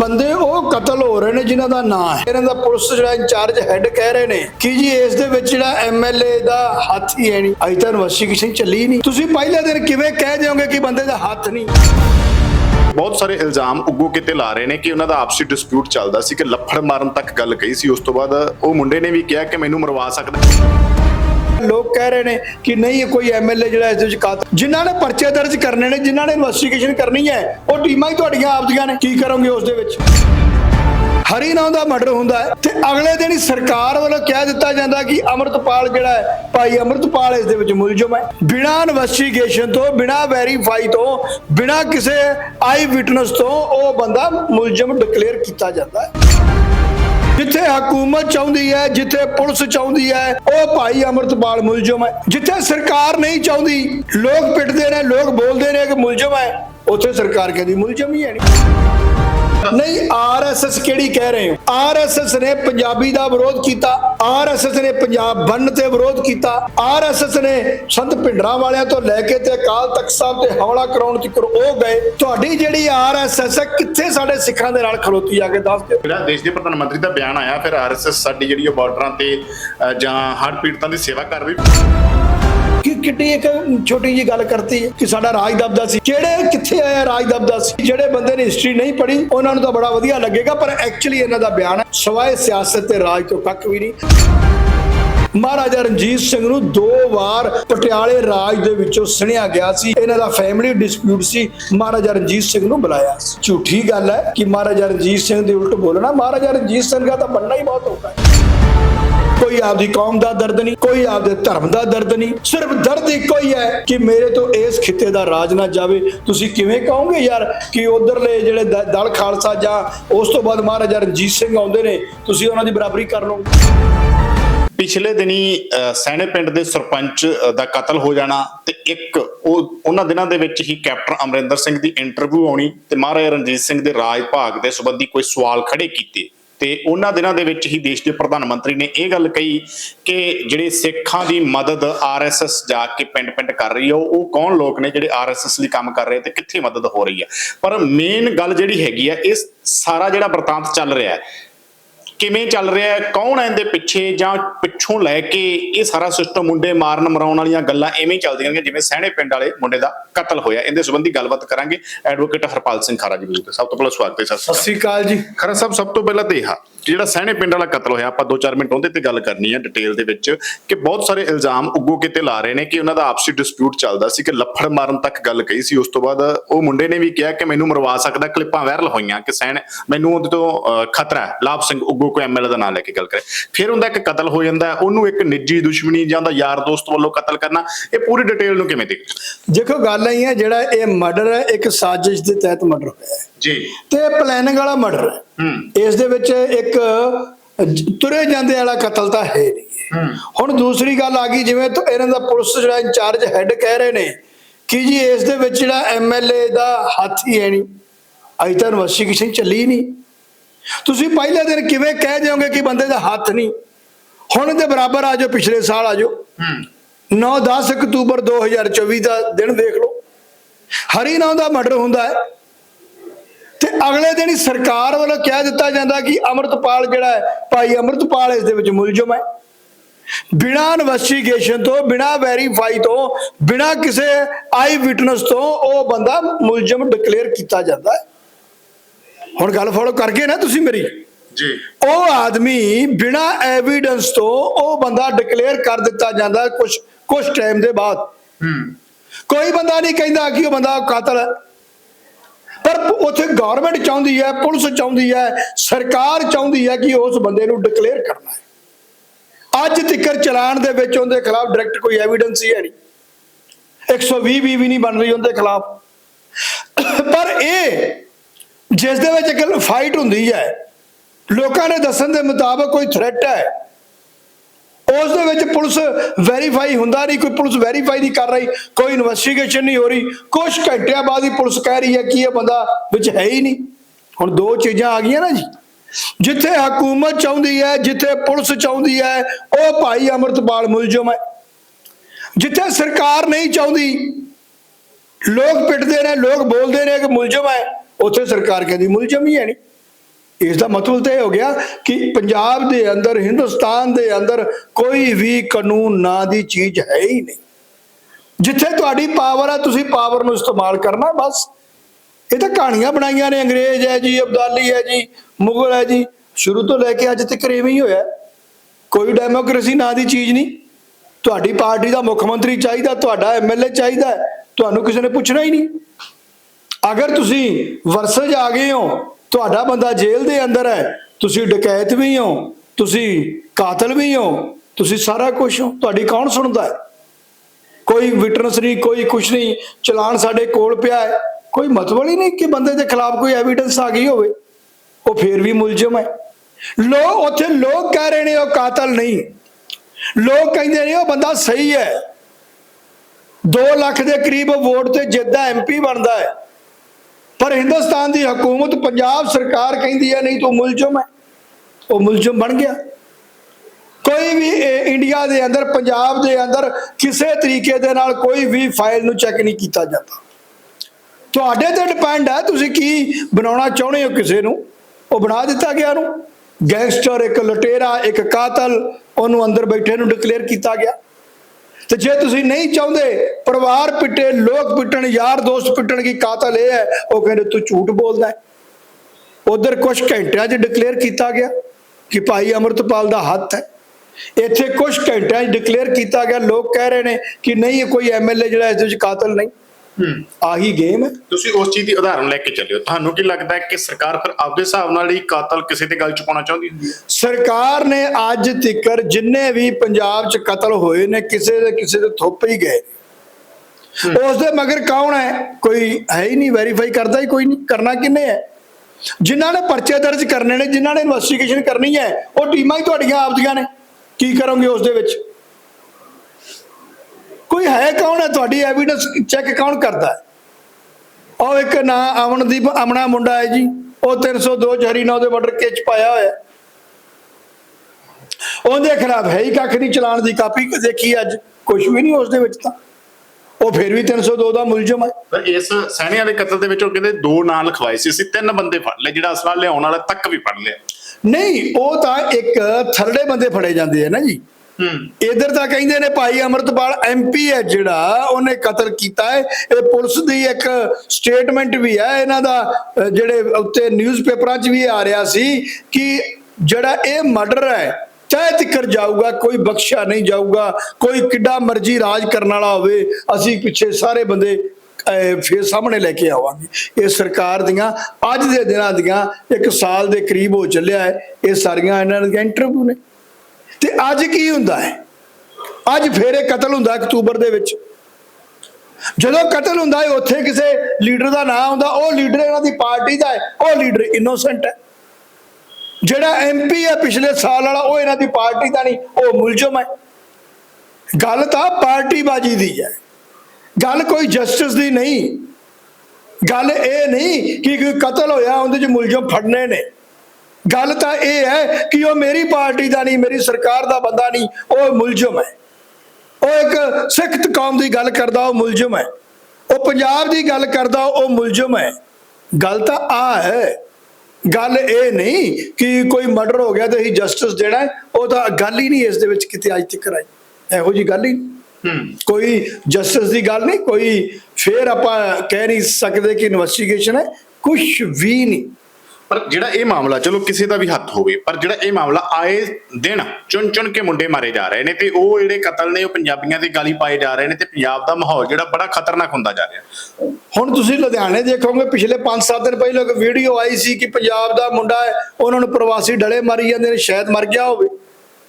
ਬੰਦੇ ਉਹ ਕਤਲ ਹੋ ਰਹੇ ਨੇ ਜਿਨ੍ਹਾਂ ਦਾ ਨਾਂ ਹੈ। ਇਹਨਾਂ ਦਾ ਪੁਲਿਸ ਜਿਹੜਾ ਇੰਚਾਰਜ ਹੈੱਡ ਕਹਿ ਰਹੇ ਨੇ ਕਿ ਜੀ ਇਸ ਦੇ ਵਿੱਚ ਜਿਹੜਾ ਐਮਐਲਏ ਦਾ ਹੱਥ ਹੀ ਹੈ ਨਹੀਂ। ਅਜੇ ਤਾਂ ਇਨਵੈਸਟੀਗੇਸ਼ਨ ਚੱਲੀ ਨਹੀਂ। ਤੁਸੀਂ ਪਹਿਲੇ ਦਿਨ ਕਿਵੇਂ ਕਹਿ ਦਿਓਗੇ ਕਿ ਬੰਦੇ ਦਾ ਹੱਥ ਨਹੀਂ? ਬਹੁਤ ਸਾਰੇ ਇਲਜ਼ਾਮ ਉੱਗੋ ਕਿਤੇ ਲਾ ਰਹੇ ਨੇ ਕਿ ਉਹਨਾਂ ਦਾ ਆਪਸੀ ਡਿਸਪਿਊਟ ਚੱਲਦਾ ਸੀ ਕਿ ਲੱਫੜ ਮਾਰਨ ਤੱਕ ਗੱਲ ਕਹੀ ਸੀ। ਉਸ ਤੋਂ ਬਾਅਦ ਉਹ ਮੁੰਡੇ ਨੇ ਵੀ ਕਿਹਾ ਕਿ ਮੈਨੂੰ ਮਰਵਾ ਸਕਦਾ। ਲੋਕ ਕਹਿ ਰਹੇ ਨੇ ਕਿ ਨਹੀਂ, ਇਹ ਕੋਈ ਐਮਐਲਏ ਜਿਹੜਾ ਇਸ ਵਿੱਚ ਕਾਤ ਜਿਨ੍ਹਾਂ ਨੇ ਪਰਚੇ ਦਰਜ ਕਰਨੇ ਨੇ, ਜਿਨ੍ਹਾਂ ਨੇ ਇਨਵੈਸਟੀਗੇਸ਼ਨ ਕਰਨੀ ਹੈ, ਉਹ ਟੀਮਾਂ ਹੀ ਤੁਹਾਡੀਆਂ, ਆਪਦੀਆਂ ਨੇ। ਕੀ ਕਰੋਗੇ ਉਸ ਦੇ ਵਿੱਚ? ਹਰੀ ਨਾਂ ਦਾ ਮਰਡਰ ਹੁੰਦਾ ਹੈ ਤੇ ਅਗਲੇ ਦਿਨ ਹੀ ਸਰਕਾਰ ਵੱਲੋਂ ਕਹਿ ਦਿੱਤਾ ਜਾਂਦਾ ਕਿ ਅਮਰਤਪਾਲ ਜਿਹੜਾ ਹੈ, ਭਾਈ ਅਮਰਤਪਾਲ ਇਸ ਦੇ ਵਿੱਚ ਮੁਲਜ਼ਮ ਹੈ। ਬਿਨਾਂ ਇਨਵੈਸਟੀਗੇਸ਼ਨ ਤੋਂ, ਬਿਨਾਂ ਵੈਰੀਫਾਈ ਤੋਂ, ਬਿਨਾਂ ਕਿਸੇ ਆਈ ਵਿਟਨੈਸ ਤੋਂ ਉਹ ਬੰਦਾ ਮੁਲਜ਼ਮ ਡਿਕਲੇਅਰ ਕੀਤਾ ਜਾਂਦਾ ਹੈ। ਜਿੱਥੇ ਹਕੂਮਤ ਚਾਹੁੰਦੀ ਹੈ, ਜਿੱਥੇ ਪੁਲਿਸ ਚਾਹੁੰਦੀ ਹੈ, ਉਹ ਭਾਈ ਅਮਰਤਪਾਲ ਮੁਲਜ਼ਮ ਹੈ। ਜਿੱਥੇ ਸਰਕਾਰ ਨਹੀਂ ਚਾਹੁੰਦੀ, ਲੋਕ ਪਿੱਟਦੇ ਨੇ, ਲੋਕ ਬੋਲਦੇ ਨੇ ਕਿ ਮੁਲਜ਼ਮ ਹੈ, ਉੱਥੇ ਸਰਕਾਰ ਕਹਿੰਦੀ ਮੁਲਜ਼ਮ ਹੀ ਹੈ ਨਹੀਂ ਨਹੀਂ ਆਰਐਸਐਸ ਕਿਹੜੀ ਕਹਿ ਰਹੇ ਹੋ? ਆਰਐਸਐਸ ਨੇ ਪੰਜਾਬੀ ਦਾ ਵਿਰੋਧ ਕੀਤਾ ਆਰਐਸਐਸ ਨੇ ਪੰਜਾਬ ਬੰਨ ਤੇ ਵਿਰੋਧ ਕੀਤਾ ਆਰਐਸਐਸ ਨੇ ਸੰਤ ਭਿੰਡਰਾਂ ਵਾਲਿਆਂ ਤੋਂ ਲੈ ਕੇ ਤੇ ਅਕਾਲ ਤਖਤ ਸਾਹਿਬ ਤੇ ਹਮਲਾ ਕਰਾਉਣ ਤੱਕ ਉਹ ਗਏ। ਤੁਹਾਡੀ ਜਿਹੜੀ ਆਰਐਸਐਸ ਹੈ, ਕਿੱਥੇ ਸਾਡੇ ਸਿੱਖਾਂ ਦੇ ਨਾਲ ਖਲੋਤੀ ਜਾ ਕੇ ਦੱਸ ਦਿਓ। ਜਿਹੜਾ ਦੇਸ਼ ਦੇ ਪ੍ਰਧਾਨ ਮੰਤਰੀ ਦਾ ਬਿਆਨ ਆਇਆ, ਫਿਰ ਆਰਐਸਐਸ ਸਾਡੀ ਜਿਹੜੀ ਉਹ ਬਾਰਡਰਾਂ ਤੇ ਜਾਂ ਹਰ ਪੀੜਤਾਂ ਦੀ ਸੇਵਾ ਕਰ ਰਹੀ। ਕਿ ਕਿੱਡੀ ਇੱਕ ਛੋਟੀ ਜੀ ਗੱਲ ਕਰਤੀ ਕਿ ਸਾਡਾ ਰਾਜ ਦਬਦਾ ਸੀ। ਜਿਹੜੇ ਕਿੱਥੇ ਆਇਆ ਰਾਜ ਦਬਦਾ ਸੀ? ਜਿਹੜੇ ਬੰਦੇ ਨੇ ਹਿਸਟਰੀ ਨਹੀਂ ਪੜ੍ਹੀ, ਉਹਨਾਂ ਨੂੰ ਤਾਂ ਬੜਾ ਵਧੀਆ ਲੱਗੇਗਾ, ਪਰ ਐਕਚੁਅਲੀ ਇਹਨਾਂ ਦਾ ਬਿਆਨ ਹੈ, ਸਵਾਏ ਸਿਆਸਤ ਤੇ ਰਾਜ ਤੋਂ ਕੱਖ ਵੀ ਨਹੀਂ। ਮਹਾਰਾਜਾ ਰਣਜੀਤ ਸਿੰਘ ਨੂੰ ਦੋ ਵਾਰ ਪਟਿਆਲੇ ਰਾਜ ਦੇ ਵਿੱਚੋਂ ਸੁਣਿਆ ਗਿਆ ਸੀ। ਇਹਨਾਂ ਦਾ ਫੈਮਿਲੀ ਡਿਸਪਿਊਟ ਸੀ। ਮਹਾਰਾਜਾ ਰਣਜੀਤ ਸਿੰਘ ਨੂੰ ਬੁਲਾਇਆ ਸੀ। ਝੂਠੀ ਗੱਲ ਹੈ ਕਿ ਮਹਾਰਾਜਾ ਰਣਜੀਤ ਸਿੰਘ ਦੇ ਉਲਟ ਬੋਲਣਾ, ਮਹਾਰਾਜਾ ਰਣਜੀਤ ਸਿੰਘ ਦਾ ਤਾਂ ਬਣਨਾ ਹੀ ਬਹੁਤ ਔਖਾ ਹੈ। ਕੋਈ ਆਪਦੀ ਕੌਮ ਦਾ ਦਰਦ ਨਹੀਂ, ਕੋਈ ਆਪਦੇ ਧਰਮ ਦਾ ਦਰਦ ਨਹੀਂ। ਸਿਰਫ ਦਰਦ ਇੱਕੋ ਹੀ ਹੈ ਕਿ ਮੇਰੇ ਤੋਂ ਇਸ ਖਿੱਤੇ ਦਾ ਰਾਜ ਨਾ ਜਾਵੇ। ਤੁਸੀਂ ਕਿਵੇਂ ਕਹੋਗੇ ਯਾਰ ਕਿ ਉਧਰਲੇ ਜਿਹੜੇ ਦਲ ਖਾਲਸਾ ਜਾਂ ਉਸ ਤੋਂ ਬਾਅਦ ਮਹਾਰਾਜਾ ਰਣਜੀਤ ਸਿੰਘ ਆਉਂਦੇ ਨੇ, ਤੁਸੀਂ ਉਹਨਾਂ ਦੀ ਬਰਾਬਰੀ ਕਰ ਲਓ। ਪਿਛਲੇ ਦਿਨੀ ਸੈਣੇ ਪਿੰਡ ਦੇ ਸਰਪੰਚ ਦਾ ਕਤਲ ਹੋ ਜਾਣਾ ਤੇ ਇੱਕ ਉਹ, ਉਹਨਾਂ ਦਿਨਾਂ ਦੇ ਵਿੱਚ ਹੀ ਕੈਪਟਨ ਅਮਰਿੰਦਰ ਸਿੰਘ ਦੀ ਇੰਟਰਵਿਊ ਆਉਣੀ ਤੇ ਮਹਾਰਾਜਾ ਰਣਜੀਤ ਸਿੰਘ ਦੇ ਰਾਜ ਭਾਗ ਦੇ ਸੰਬੰਧੀ ਕੋਈ ਸਵਾਲ ਖੜੇ ਕੀਤੇ। ਤੇ ਉਹਨਾਂ ਦਿਨਾਂ ਦੇ ਵਿੱਚ ਹੀ ਦੇਸ਼ ਦੇ ਪ੍ਰਧਾਨ ਮੰਤਰੀ ਨੇ ਇਹ ਗੱਲ ਕਹੀ ਕਿ ਜਿਹੜੇ ਸਿੱਖਾਂ ਦੀ ਮਦਦ ਆਰਐਸਐਸ ਜਾ ਕੇ ਪਿੰਡ-ਪਿੰਡ ਕਰ ਰਹੀ ਹੈ ਉਹ ਉਹ ਕੌਣ ਲੋਕ ਨੇ ਜਿਹੜੇ ਆਰਐਸਐਸ ਲਈ ਕੰਮ ਕਰ ਰਹੇ ਤੇ ਕਿੱਥੇ ਮਦਦ ਹੋ ਰਹੀ ਹੈ ਪਰ ਮੇਨ ਗੱਲ ਜਿਹੜੀ ਹੈਗੀ ਆ, ਇਹ ਸਾਰਾ ਜਿਹੜਾ ਵਰਤਾਂਤ ਚੱਲ ਰਿਹਾ ਹੈ ਕਿਵੇਂ ਚੱਲ ਰਿਹਾ ਹੈ? ਕੌਣ ਹੈ ਇਹਦੇ ਪਿੱਛੇ ਜਾਂ ਪਿੱਛੋਂ ਲੈ ਕੇ ਇਹ ਸਾਰਾ ਸਿਸਟਮ ਮੁੰਡੇ ਮਾਰਨ ਮਰਾਉਣ ਵਾਲੀਆਂ ਗੱਲਾਂ ਐਵੇਂ ਹੀ ਚੱਲਦੀਆਂ ਨੇ ਜਿਵੇਂ ਸਹਿਣੇ ਪਿੰਡ ਵਾਲੇ ਮੁੰਡੇ ਦਾ ਕਤਲ ਹੋਇਆ। ਇਹਦੇ ਸੰਬੰਧੀ ਗੱਲਬਾਤ ਕਰਾਂਗੇ। ਐਡਵੋਕੇਟ ਹਰਪਾਲ ਸਿੰਘ ਖਾਰਾ ਜੀ ਜੀ ਸਭ ਤੋਂ ਪਹਿਲਾਂ ਸਵਾਗਤ ਹੈ ਸਤਿ ਸਤਿ ਸ਼੍ਰੀ ਸ੍ਰੀ ਅਕਾਲ ਜੀ। ਖਰਾ ਸਾਹਿਬ ਸਭ ਤੋਂ ਪਹਿਲਾਂ ਤੇ ਕਿ ਜਿਹੜਾ ਸਹਿਣੇ ਪਿੰਡ ਵਾਲਾ ਕਤਲ ਹੋਇਆ ਆਪਾਂ 2-4 ਮਿੰਟ ਉਹਦੇ ਤੇ ਗੱਲ ਕਰਨੀ ਹੈ ਡਿਟੇਲ ਦੇ ਵਿੱਚ ਕਿ ਬਹੁਤ ਸਾਰੇ ਇਲਜ਼ਾਮ ਉੱਗੂ ਕਿਤੇ ਲਾ ਰਹੇ ਨੇ ਕਿ ਉਹਨਾਂ ਦਾ ਆਪਸੀ ਡਿਸਪਿਊਟ ਚੱਲਦਾ ਸੀ ਕਿ ਲੱਫੜ ਮਾਰਨ ਤੱਕ ਗੱਲ ਕਹੀ ਸੀ। ਉਸ ਤੋਂ ਬਾਅਦ ਉਹ ਮੁੰਡੇ ਨੇ ਵੀ ਕਿਹਾ ਕਿ ਮੈਨੂੰ ਮਰਵਾ ਸਕਦਾ ਕਲਿੱਪਾਂ ਵਾਇਰਲ ਹੋਈਆਂ ਕਿ ਸਹਿਣ ਮੈਨੂੰ ਉਹਦੇ ਤੋਂ ਖਤਰਾ ਹੈ। ਲਾਭ ਸਿੰਘ ਉੱਗੂ ਕੋਈ ਐਮਐਲਏ ਦਾ ਨਾਮ ਲੈ ਕੇ ਗੱਲ ਕਰੇ। ਫਿਰ ਹੁੰਦਾ ਇੱਕ ਕਤਲ ਹੋ ਜਾਂਦਾ ਉਹਨੂੰ ਇੱਕ ਨਿੱਜੀ ਦੁਸ਼ਮਣੀ ਜਾਂ ਦਾ ਯਾਰ ਦੋਸਤ ਵੱਲੋਂ ਕਤਲ ਕਰਨਾ ਇਹ ਪੂਰੀ ਡਿਟੇਲ ਨੂੰ ਕਿਵੇਂ ਦੇਖਦੇ ਹੋ? ਦੇਖੋ ਗੱਲ ਇਹ ਹੈ ਜਿਹੜਾ ਇਹ ਮਰਡਰ ਹੈ ਇੱਕ ਸਾਜ਼ਿਸ਼ ਦੇ ਤਹਿਤ ਮਰਡਰ ਹੋਇਆ ਹੈ। ਜੀ। ਤੇ ਪਲੈਨਿੰਗ ਵਾਲਾ ਮਰਡਰ ਹੈ। ਇਸ ਦੇ ਵਿੱਚ ਇੱਕ ਤੁਰੇ ਜਾਂਦੇ ਵਾਲਾ ਕਤਲ ਤਾਂ ਹੈ ਨਹੀਂ। ਹੁਣ ਦੂਸਰੀ ਗੱਲ ਆ ਗਈ ਜਿਵੇਂ ਇਹਨਾਂ ਦਾ ਪੁਲਿਸ ਜਿਹੜਾ ਇੰਚਾਰਜ ਹੈੱਡ ਕਹਿ ਰਹੇ ਨੇ ਕਿ ਜੀ ਇਸ ਦੇ ਵਿੱਚ ਜਿਹੜਾ ਐਮਐਲਏ ਦਾ ਹੱਥ ਹੀ ਹੈ ਨਹੀਂ। ਅਜੇ ਤਾਂ ਇਨਵੈਸਟੀਗੇਸ਼ਨ ਚੱਲੀ ਨਹੀਂ। ਤੁਸੀਂ ਪਹਿਲੇ ਦਿਨ ਕਿਵੇਂ ਕਹਿ ਦਿਓਗੇ ਕਿ ਬੰਦੇ ਦਾ ਹੱਥ ਨਹੀਂ? ਹੁਣ ਦੇ ਬਰਾਬਰ ਆ ਜਾਓ ਪਿਛਲੇ ਸਾਲ ਆ ਜਾਓ। ਹੂੰ। 9-10 ਅਕਤੂਬਰ 2024 ਦਾ ਦਿਨ ਦੇਖ ਲਓ। ਹਰੀ ਨਾਂ ਦਾ ਮਰਡਰ ਹੁੰਦਾ ਹੈ। ਤੇ ਅਗਲੇ ਦਿਨ ਹੀ ਸਰਕਾਰ ਵੱਲੋਂ ਕਹਿ ਦਿੱਤਾ ਜਾਂਦਾ ਕਿ ਅਮਰਤਪਾਲ ਜਿਹੜਾ ਹੈ ਭਾਈ ਅਮਰਤਪਾਲ ਇਸ ਦੇ ਵਿੱਚ ਮੁਲਜ਼ਮ ਹੈ। ਬਿਨਾਂ ਇਨਵੈਸਟੀਗੇਸ਼ਨ ਤੋਂ ਬਿਨਾਂ ਵੈਰੀਫਾਈ ਤੋਂ ਬਿਨਾਂ ਕਿਸੇ ਆਈ ਵਿਟਨੈਸ ਤੋਂ ਉਹ ਬੰਦਾ ਮੁਲਜ਼ਮ ਡਿਕਲੇਅਰ ਕੀਤਾ ਜਾਂਦਾ ਹੈ। ਹੁਣ ਗੱਲ ਫੋਲੋ ਕਰਕੇ ਨਾ ਤੁਸੀਂ ਮੇਰੀ। ਜੀ। ਉਹ ਆਦਮੀ ਬਿਨਾਂ ਐਵੀਡੈਂਸ ਤੋਂ ਉਹ ਬੰਦਾ ਡਿਕਲੇਅਰ ਕਰ ਦਿੱਤਾ ਜਾਂਦਾ ਕੁਝ ਕੁਝ ਟਾਈਮ ਦੇ ਬਾਅਦ। ਹੂੰ। ਕੋਈ ਬੰਦਾ ਨਹੀਂ ਕਹਿੰਦਾ ਕਿ ਉਹ ਬੰਦਾ ਕਾਤਲ ਹੈ। ਪਰ ਉੱਥੇ ਗਵਰਨਮੈਂਟ ਚਾਹੁੰਦੀ ਹੈ ਪੁਲਿਸ ਚਾਹੁੰਦੀ ਹੈ ਸਰਕਾਰ ਚਾਹੁੰਦੀ ਹੈ ਕਿ ਉਸ ਬੰਦੇ ਨੂੰ ਡਿਕਲੇਅਰ ਕਰਨਾ ਹੈ। ਅੱਜ ਤਿੱਕਰ ਚਲਾਨ ਦੇ ਵਿੱਚ ਉਹਦੇ ਖਿਲਾਫ ਡਾਇਰੈਕਟ ਕੋਈ ਐਵੀਡੈਂਸ ਹੀ ਹੈ ਨਹੀਂ। 120 ਵੀ ਵੀ ਨਹੀਂ ਬਣ ਰਹੀ ਉਹਦੇ ਖਿਲਾਫ। ਪਰ ਇਹ ਜਿਸ ਦੇ ਵਿੱਚ ਇੱਕ ਫਾਈਟ ਹੁੰਦੀ ਹੈ, ਲੋਕਾਂ ਨੇ ਦੱਸਣ ਦੇ ਮੁਤਾਬਕ ਕੋਈ ਥ੍ਰੈਟ ਹੈ, ਉਸ ਦੇ ਵਿੱਚ ਪੁਲਿਸ ਵੈਰੀਫਾਈ ਹੁੰਦਾ ਨਹੀਂ, ਕੋਈ ਪੁਲਿਸ ਵੈਰੀਫਾਈ ਨਹੀਂ ਕਰ ਰਹੀ, ਕੋਈ ਇਨਵੈਸਟੀਗੇਸ਼ਨ ਨਹੀਂ ਹੋ ਰਹੀ ਕੁਝ ਘੰਟਿਆਂ ਬਾਅਦ ਹੀ ਪੁਲਿਸ ਕਹਿ ਰਹੀ ਹੈ ਕਿ ਇਹ ਬੰਦਾ ਵਿੱਚ ਹੈ ਹੀ ਨਹੀਂ। ਹੁਣ ਦੋ ਚੀਜ਼ਾਂ ਆ ਗਈਆਂ ਨਾ ਜੀ। ਜਿੱਥੇ ਹਕੂਮਤ ਚਾਹੁੰਦੀ ਹੈ, ਜਿੱਥੇ ਪੁਲਿਸ ਚਾਹੁੰਦੀ ਹੈ, ਉਹ ਭਾਈ ਅਮਰਤਪਾਲ ਮੁਲਜ਼ਮ ਹੈ। ਜਿੱਥੇ ਸਰਕਾਰ ਨਹੀਂ ਚਾਹੁੰਦੀ, ਲੋਕ ਪਿੱਟਦੇ ਨੇ, ਲੋਕ ਬੋਲਦੇ ਨੇ ਕਿ ਮੁਲਜ਼ਮ ਹੈ। ਉੱਥੇ ਸਰਕਾਰ ਕਹਿੰਦੀ ਮੁਲਜ਼ਮ ਹੀ ਹੈ ਨਹੀਂ। ਇਸ ਦਾ ਮਤਲਬ ਤਾਂ ਇਹ ਹੋ ਗਿਆ ਕਿ ਪੰਜਾਬ ਦੇ ਅੰਦਰ, ਹਿੰਦੁਸਤਾਨ ਦੇ ਅੰਦਰ ਕੋਈ ਵੀ ਕਾਨੂੰਨ ਨਾਂ ਦੀ ਚੀਜ਼ ਹੈ ਹੀ ਨਹੀਂ। ਜਿੱਥੇ ਤੁਹਾਡੀ ਪਾਵਰ ਹੈ ਤੁਸੀਂ ਪਾਵਰ ਨੂੰ ਇਸਤੇਮਾਲ ਕਰਨਾ ਬਸ। ਇਹ ਤਾਂ ਕਹਾਣੀਆਂ ਬਣਾਈਆਂ ਨੇ, ਅੰਗਰੇਜ਼ ਹੈ ਜੀ, ਅਬਦਾਲੀ ਹੈ ਜੀ, ਮੁਗਲ ਹੈ ਜੀ। ਸ਼ੁਰੂ ਤੋਂ ਲੈ ਕੇ ਅੱਜ ਤੱਕ ਇਵੇਂ ਹੀ ਹੋਇਆ। ਕੋਈ ਡੈਮੋਕ੍ਰੇਸੀ ਨਾਂ ਦੀ ਚੀਜ਼ ਨਹੀਂ। ਤੁਹਾਡੀ ਪਾਰਟੀ ਦਾ ਮੁੱਖ ਮੰਤਰੀ ਚਾਹੀਦਾ, ਤੁਹਾਡਾ ਐਮਐਲਏ ਚਾਹੀਦਾ, ਤੁਹਾਨੂੰ ਕਿਸੇ ਨੇ ਪੁੱਛਣਾ ਹੀ ਨਹੀਂ। ਅਗਰ ਤੁਸੀਂ ਵਰਸਜ ਆ ਗਏ ਹੋ, ਤੁਹਾਡਾ ਬੰਦਾ ਜੇਲ੍ਹ ਦੇ ਅੰਦਰ ਹੈ, ਤੁਸੀਂ ਡਕੈਤ ਵੀ ਹੋ, ਤੁਸੀਂ ਕਾਤਲ ਵੀ ਹੋ, ਤੁਸੀਂ ਸਾਰਾ ਕੁਝ ਹੋ, ਤੁਹਾਡੀ ਕੌਣ ਸੁਣਦਾ ਹੈ? ਕੋਈ ਵਿਟਨੈਸ ਨਹੀਂ, ਕੋਈ ਕੁਛ ਨਹੀਂ, ਚਲਾਨ ਸਾਡੇ ਕੋਲ ਪਿਆ ਹੈ। ਕੋਈ ਮਤਲਬ ਹੀ ਨਹੀਂ ਕਿ ਬੰਦੇ ਦੇ ਖਿਲਾਫ ਕੋਈ ਐਵੀਡੈਂਸ ਆ ਗਈ ਹੋਵੇ। ਉਹ ਫੇਰ ਵੀ ਮੁਲਜ਼ਮ ਹੈ। ਲੋਕ ਉੱਥੇ ਲੋਕ ਕਹਿ ਰਹੇ ਨੇ ਉਹ ਕਾਤਲ ਨਹੀਂ। ਲੋਕ ਕਹਿੰਦੇ ਨੇ ਉਹ ਬੰਦਾ ਸਹੀ ਹੈ। 2 ਲੱਖ ਦੇ ਕਰੀਬ ਵੋਟ ਤੇ ਜਿੱਦਾਂ ਐਮਪੀ ਬਣਦਾ ਹੈ। ਪਰ ਹਿੰਦੁਸਤਾਨ ਦੀ ਹਕੂਮਤ ਪੰਜਾਬ ਸਰਕਾਰ ਕਹਿੰਦੀ ਹੈ, ਨਹੀਂ ਤੂੰ ਮੁਲਜ਼ਮ ਹੈ। ਉਹ ਮੁਲਜ਼ਮ ਬਣ ਗਿਆ। ਕੋਈ ਵੀ ਇੰਡੀਆ ਦੇ ਅੰਦਰ, ਪੰਜਾਬ ਦੇ ਅੰਦਰ ਕਿਸੇ ਤਰੀਕੇ ਦੇ ਨਾਲ ਕੋਈ ਵੀ ਫਾਈਲ ਨੂੰ ਚੈੱਕ ਨਹੀਂ ਕੀਤਾ ਜਾਂਦਾ। ਤੁਹਾਡੇ ਤੇ ਡਿਪੈਂਡ ਹੈ, ਤੁਸੀਂ ਕੀ ਬਣਾਉਣਾ ਚਾਹੁੰਦੇ ਹੋ ਕਿਸੇ ਨੂੰ? ਉਹ ਬਣਾ ਦਿੱਤਾ ਗਿਆ ਨੂੰ ਗੈਂਗਸਟਰ ਇੱਕ ਲੁਟੇਰਾ, ਇੱਕ ਕਾਤਲ, ਉਹਨੂੰ ਅੰਦਰ ਬੈਠੇ ਨੂੰ ਡਿਕਲੇਅਰ ਕੀਤਾ ਗਿਆ। ਤੇ ਜੇ ਤੁਸੀਂ ਨਹੀਂ ਚਾਹੁੰਦੇ, ਪਰਿਵਾਰ ਪਿੱਟੇ, ਲੋਕ ਪਿੱਟਣ, ਯਾਰ ਦੋਸਤ ਪਿੱਟਣ ਕੀ ਕਾਤਲ ਇਹ ਹੈ? ਉਹ ਕਹਿੰਦੇ, ਤੂੰ ਝੂਠ ਬੋਲਦਾ ਹੈ। ਉਧਰ ਕੁਝ ਘੰਟਿਆਂ 'ਚ ਡਿਕਲੇਅਰ ਕੀਤਾ ਗਿਆ ਕਿ ਭਾਈ ਅਮਰਤਪਾਲ ਦਾ ਹੱਥ ਹੈ। ਇੱਥੇ ਕੁਝ ਘੰਟਿਆਂ 'ਚ ਡਿਕਲੇਅਰ ਕੀਤਾ ਗਿਆ। ਲੋਕ ਕਹਿ ਰਹੇ ਨੇ ਕਿ ਨਹੀਂ, ਇਹ ਕੋਈ ਐਮਐਲਏ ਜਿਹੜਾ ਇਸ ਦੇ ਵਿੱਚ ਕਾਤਲ ਨਹੀਂ। ਆਹੀ ਗੇਮ ਹੈ। ਤੁਸੀਂ ਉਸ ਚੀਜ਼ ਦੀ ਉਦਾਹਰਨ ਲੈ ਕੇ ਚੱਲਿਓ। ਤੁਹਾਨੂੰ ਕੀ ਲੱਗਦਾ ਹੈ ਕਿ ਸਰਕਾਰ ਫਿਰ ਆਪਦੇ ਹਿਸਾਬ ਨਾਲ ਹੀ ਕਾਤਲ ਕਿਸੇ ਦੇ ਗੱਲ ਚ ਪਾਉਣਾ ਚਾਹੁੰਦੀ ਹੁੰਦੀ ਹੈ? ਸਰਕਾਰ ਨੇ ਅੱਜ ਤੱਕਰ ਜਿੰਨੇ ਵੀ ਪੰਜਾਬ 'ਚ ਕਤਲ ਹੋਏ ਨੇ ਕਿਸੇ ਦੇ ਕਿਸੇ ਦੇ ਥੁੱਪ ਹੀ ਗਏ। ਉਸ ਦੇ ਮਗਰ ਕੌਣ ਹੈ? ਕੋਈ ਹੈ ਹੀ ਨਹੀਂ ਵੈਰੀਫਾਈ ਕਰਦਾ ਹੀ ਕੋਈ ਨਹੀਂ। ਕਰਨਾ ਕਿੰਨੇ ਹੈ? ਜਿਨ੍ਹਾਂ ਨੇ ਪਰਚੇ ਦਰਜ ਕਰਨੇ ਨੇ ਜਿਨ੍ਹਾਂ ਨੇ ਇਨਵੈਸਟੀਗੇਸ਼ਨ ਕਰਨੀ ਹੈ ਉਹ ਟੀਮਾਂ ਹੀ ਤੁਹਾਡੀਆਂ ਆਪਦੀਆਂ ਨੇ। ਕੀ ਕਰੋਗੇ ਉਸ ਦੇ ਵਿੱਚ? ਕੋਈ ਹੈ ਕੌਣ ਹੈ? ਤੁਹਾਡੀ ਐਵੀਡੈਂਸ ਚੈੱਕ ਕੌਣ ਕਰਦਾ ਹੈ? ਉਹ ਇੱਕ ਨਾਂ ਅਮਨਦੀਪ ਅਮਨਾ ਮੁੰਡਾ ਹੈ ਜੀ। ਉਹ 302 ਜਹਰੀ ਨਾਲ ਦੇ ਮਰਡਰ ਕੇਸ 'ਚ ਪਾਇਆ ਹੋਇਆ ਹੈ। ਉਹਦੇ ਖਿਲਾਫ ਹੈ ਹੀ ਕੱਖ ਨਹੀਂ ਚਲਾਨ ਦੀ ਕਾਪੀ ਦੇਖੀ ਅੱਜ। ਕੁਝ ਵੀ ਨਹੀਂ ਉਸ ਦੇ ਵਿੱਚ ਤਾਂ। ਉਹ ਫਿਰ ਵੀ 302 ਦਾ ਮੁਲਜ਼ਮ ਹੈ। ਪਰ ਇਸ ਸੈਣੀ ਵਾਲੇ ਕਤਲ ਦੇ ਵਿੱਚ ਉਹ ਕਹਿੰਦੇ ਦੋ ਨਾਂ ਲਿਖਵਾਏ ਸੀ ਅਸੀਂ ਤਿੰਨ ਬੰਦੇ ਫੜ ਲਏ ਜਿਹੜਾ ਅਸਲਾ ਲਿਆਉਣ ਵਾਲਾ ਤੱਕ ਵੀ ਫੜ ਲਿਆ। ਨਹੀਂ ਉਹ ਤਾਂ ਇੱਕ ਥਰੜੇ ਬੰਦੇ ਫੜੇ ਜਾਂਦੇ ਆ ਨਾ ਜੀ। ਹੂੰ ਇਧਰ ਤਾਂ ਕਹਿੰਦੇ ਨੇ ਭਾਈ ਅਮਰਤਪਾਲ ਐਮਪੀ ਹੈ ਜਿਹੜਾ, ਉਹਨੇ ਕਤਲ ਕੀਤਾ ਹੈ। ਇਹ ਪੁਲਿਸ ਦੀ ਇੱਕ ਸਟੇਟਮੈਂਟ ਵੀ ਹੈ। ਇਹਨਾਂ ਦਾ ਜਿਹੜੇ ਉੱਤੇ ਨਿਊਜ਼ਪੇਪਰਾਂ 'ਚ ਵੀ ਆ ਰਿਹਾ ਸੀ ਕਿ ਜਿਹੜਾ ਇਹ ਮਰਡਰ ਹੈ ਚਾਹੇ ਤਿੱਕਰ ਜਾਊਗਾ, ਕੋਈ ਬਖਸ਼ਿਆ ਨਹੀਂ ਜਾਊਗਾ, ਕੋਈ ਕਿੱਡਾ ਮਰਜ਼ੀ ਰਾਜ ਕਰਨ ਵਾਲਾ ਹੋਵੇ, ਅਸੀਂ ਪਿੱਛੇ ਸਾਰੇ ਬੰਦੇ ਫੇਰ ਸਾਹਮਣੇ ਲੈ ਕੇ ਆਵਾਂਗੇ। ਇਹ ਸਰਕਾਰ ਦੀਆਂ, ਅੱਜ ਦੇ ਦਿਨਾਂ ਦੀਆਂ, ਇੱਕ ਸਾਲ ਦੇ ਕਰੀਬ ਹੋ ਚੱਲਿਆ ਹੈ। ਇਹ ਸਾਰੀਆਂ ਇਹਨਾਂ ਦੀਆਂ ਇੰਟਰਵਿਊ ਨੇ। ਤੇ ਅੱਜ ਕੀ ਹੁੰਦਾ ਹੈ? ਅੱਜ ਫੇਰ ਇਹ ਕਤਲ ਹੁੰਦਾ ਅਕਤੂਬਰ ਦੇ ਵਿੱਚ। ਜਦੋਂ ਕਤਲ ਹੁੰਦਾ ਹੈ, ਉੱਥੇ ਕਿਸੇ ਲੀਡਰ ਦਾ ਨਾਂ ਆਉਂਦਾ, ਉਹ ਲੀਡਰ ਇਹਨਾਂ ਦੀ ਪਾਰਟੀ ਦਾ ਹੈ, ਉਹ ਲੀਡਰ ਇਨੋਸੈਂਟ ਹੈ। ਜਿਹੜਾ ਐਮਪੀ ਹੈ, ਪਿਛਲੇ ਸਾਲ ਵਾਲਾ, ਉਹ ਇਹਨਾਂ ਦੀ ਪਾਰਟੀ ਦਾ ਨਹੀਂ, ਉਹ ਮੁਲਜ਼ਮ ਹੈ। ਗੱਲ ਤਾਂ ਪਾਰਟੀਬਾਜ਼ੀ ਦੀ ਹੈ। ਗੱਲ ਕੋਈ ਜਸਟਿਸ ਦੀ ਨਹੀਂ। ਗੱਲ ਇਹ ਨਹੀਂ ਕਿ ਕੋਈ ਕਤਲ ਹੋਇਆ, ਉਹਦੇ ਚ ਮੁਲਜ਼ਮ ਫੜਨੇ ਨੇ। ਗੱਲ ਤਾਂ ਇਹ ਹੈ ਕਿ ਉਹ ਮੇਰੀ ਪਾਰਟੀ ਦਾ ਨਹੀਂ ਮੇਰੀ ਸਰਕਾਰ ਦਾ ਬੰਦਾ ਨਹੀਂ ਉਹ ਮੁਲਜ਼ਮ ਹੈ। ਉਹ ਇੱਕ ਸਿੱਖ ਕੌਮ ਦੀ ਗੱਲ ਕਰਦਾ ਉਹ ਮੁਲਜ਼ਮ ਹੈ। ਉਹ ਪੰਜਾਬ ਦੀ ਗੱਲ ਕਰਦਾ ਉਹ ਮੁਲਜ਼ਮ ਹੈ। ਗੱਲ ਤਾਂ ਆ ਹੈ। ਗੱਲ ਇਹ ਨਹੀਂ ਕਿ ਕੋਈ ਮਰਡਰ ਹੋ ਗਿਆ ਤੇ ਅਸੀਂ ਜਸਟਿਸ ਦੇਣਾ। ਉਹ ਤਾਂ ਗੱਲ ਹੀ ਨਹੀਂ ਇਸ ਦੇ ਵਿੱਚ ਕਿਤੇ ਅੱਜ ਤੱਕ ਆਈ। ਇਹੋ ਜੀ ਗੱਲ ਹੂੰ ਕੋਈ ਜਸਟਿਸ ਦੀ ਗੱਲ ਨਹੀਂ ਕੋਈ ਫੇਰ ਆਪਾਂ ਕਹਿ ਨਹੀਂ ਸਕਦੇ ਕਿ ਇਨਵੈਸਟੀਗੇਸ਼ਨ ਹੈ ਕੁਝ ਵੀ ਨਹੀਂ। ਪਰ ਜਿਹੜਾ ਇਹ ਮਾਮਲਾ ਚਲੋ ਕਿਸੇ ਦਾ ਵੀ ਹੱਥ ਹੋਵੇ ਪਰ ਜਿਹੜਾ ਇਹ ਮਾਮਲਾ ਆਏ ਦਿਨ ਚੁਣ ਚੁਣ ਕੇ ਮੁੰਡੇ ਮਾਰੇ ਜਾ ਰਹੇ ਨੇ ਤੇ ਉਹ ਜਿਹੜੇ ਕਤਲ ਨੇ ਉਹ ਪੰਜਾਬੀਆਂ ਦੇ ਗਾਲੀ ਪਾਏ ਜਾ ਰਹੇ ਨੇ ਤੇ ਪੰਜਾਬ ਦਾ ਮਾਹੌਲ ਜਿਹੜਾ ਬੜਾ ਖਤਰਨਾਕ ਹੁੰਦਾ ਜਾ ਰਿਹਾ। ਹੁਣ ਤੁਸੀਂ ਲੁਧਿਆਣੇ ਦੇਖੋਗੇ ਪਿਛਲੇ 5-7 ਦਿਨ ਪਹਿਲਾਂ ਇੱਕ ਵੀਡੀਓ ਆਈ ਸੀ ਕਿ ਪੰਜਾਬ ਦਾ ਮੁੰਡਾ ਹੈ ਉਹਨਾਂ ਨੂੰ ਪ੍ਰਵਾਸੀ ਡਲੇ ਮਾਰੀ ਜਾਂਦੇ ਨੇ ਸ਼ਾਇਦ ਮਰ ਗਿਆ ਹੋਵੇ।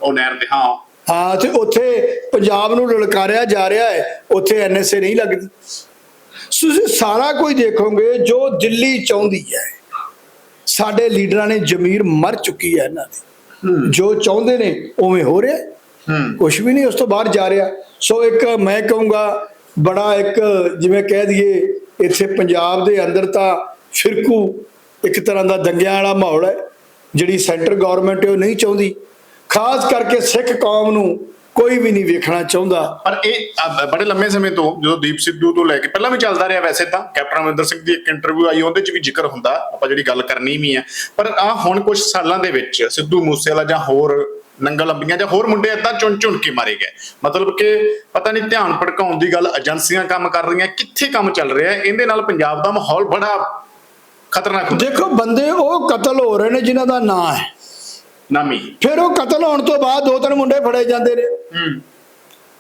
ਉਹ ਨਹਿਰ ਤੇ ਹਾਂ। ਹਾਂ ਤੇ ਉੱਥੇ ਪੰਜਾਬ ਨੂੰ ਲਲਕਾਰਿਆ ਜਾ ਰਿਹਾ ਹੈ ਉੱਥੇ ਐਨਐਸਏ ਨਹੀਂ ਲੱਗਦੀ। ਤੁਸੀਂ ਸਾਰਾ ਕੁਝ ਦੇਖੋਗੇ ਜੋ ਦਿੱਲੀ ਚਾਹੁੰਦੀ ਹੈ। ਸਾਡੇ ਲੀਡਰਾਂ ਨੇ ਜ਼ਮੀਰ ਮਰ ਚੁੱਕੀ ਹੈ ਇਹਨਾਂ ਦੀ। ਜੋ ਚਾਹੁੰਦੇ ਨੇ ਉਵੇਂ ਹੋ ਰਿਹਾ। ਕੁਝ ਵੀ ਨਹੀਂ ਉਸ ਤੋਂ ਬਾਹਰ ਜਾ ਰਿਹਾ। ਸੋ ਇੱਕ ਮੈਂ ਕਹੂੰਗਾ ਬੜਾ ਇੱਕ ਜਿਵੇਂ ਕਹਿ ਦਈਏ ਇੱਥੇ ਪੰਜਾਬ ਦੇ ਅੰਦਰ ਤਾਂ ਫਿਰਕੂ ਇੱਕ ਤਰ੍ਹਾਂ ਦਾ ਦੰਗਿਆਂ ਵਾਲਾ ਮਾਹੌਲ ਹੈ। ਜਿਹੜੀ ਸੈਂਟਰ ਗਵਰਨਮੈਂਟ ਉਹ ਨਹੀਂ ਚਾਹੁੰਦੀ। ਖਾਸ ਕਰਕੇ ਸਿੱਖ ਕੌਮ ਨੂੰ ਕੋਈ ਵੀ ਨਹੀਂ ਵੇਖਣਾ ਚਾਹੁੰਦਾ। ਪਰ ਇਹ ਅ, ਬੜੇ ਲੰਮੇ ਸਮੇਂ ਤੋਂ ਜਦੋਂ ਦੀਪ ਸਿੱਧੂ ਤੋਂ ਲੈ ਕੇ ਪਹਿਲਾਂ ਵੀ ਚੱਲਦਾ ਰਿਹਾ ਵੈਸੇ ਤਾਂ ਕੈਪਟਨ ਅਮਰਿੰਦਰ ਸਿੰਘ ਦੀ ਇੱਕ ਇੰਟਰਵਿਊ ਆਈ ਉਹਦੇ 'ਚ ਵੀ ਜ਼ਿਕਰ ਹੁੰਦਾ ਆਪਾਂ ਜਿਹੜੀ ਗੱਲ ਕਰਨੀ ਵੀ ਹੈ। ਪਰ ਆ ਹੁਣ ਕੁਝ ਸਾਲਾਂ ਦੇ ਵਿੱਚ ਸਿੱਧੂ ਮੂਸੇਵਾਲਾ ਜਾਂ ਹੋਰ ਨੰਗਲ ਲੰਬੀਆਂ ਜਾਂ ਹੋਰ ਮੁੰਡੇ ਏਦਾਂ ਚੁਣ ਚੁਣ ਕੇ ਮਾਰੇ ਗਏ। ਮਤਲਬ ਕਿ ਪਤਾ ਨਹੀਂ ਧਿਆਨ ਭਟਕਾਉਣ ਦੀ ਗੱਲ ਏਜੰਸੀਆਂ ਕੰਮ ਕਰ ਰਹੀਆਂ ਕਿੱਥੇ ਕੰਮ ਚੱਲ ਰਿਹਾ ਇਹਦੇ ਨਾਲ ਪੰਜਾਬ ਦਾ ਮਾਹੌਲ ਬੜਾ ਖਤਰਨਾਕ ਦੇਖੋ ਬੰਦੇ ਉਹ ਕਤਲ ਹੋ ਰਹੇ ਨੇ ਜਿਨ੍ਹਾਂ ਦਾ ਨਾਂ ਹੈ। ਨਾਮੀ। ਫਿਰ ਉਹ ਕਤਲ ਹੋਣ ਤੋਂ ਬਾਅਦ ਦੋ ਤਿੰਨ ਮੁੰਡੇ ਫੜੇ ਜਾਂਦੇ ਨੇ। ਹੂੰ।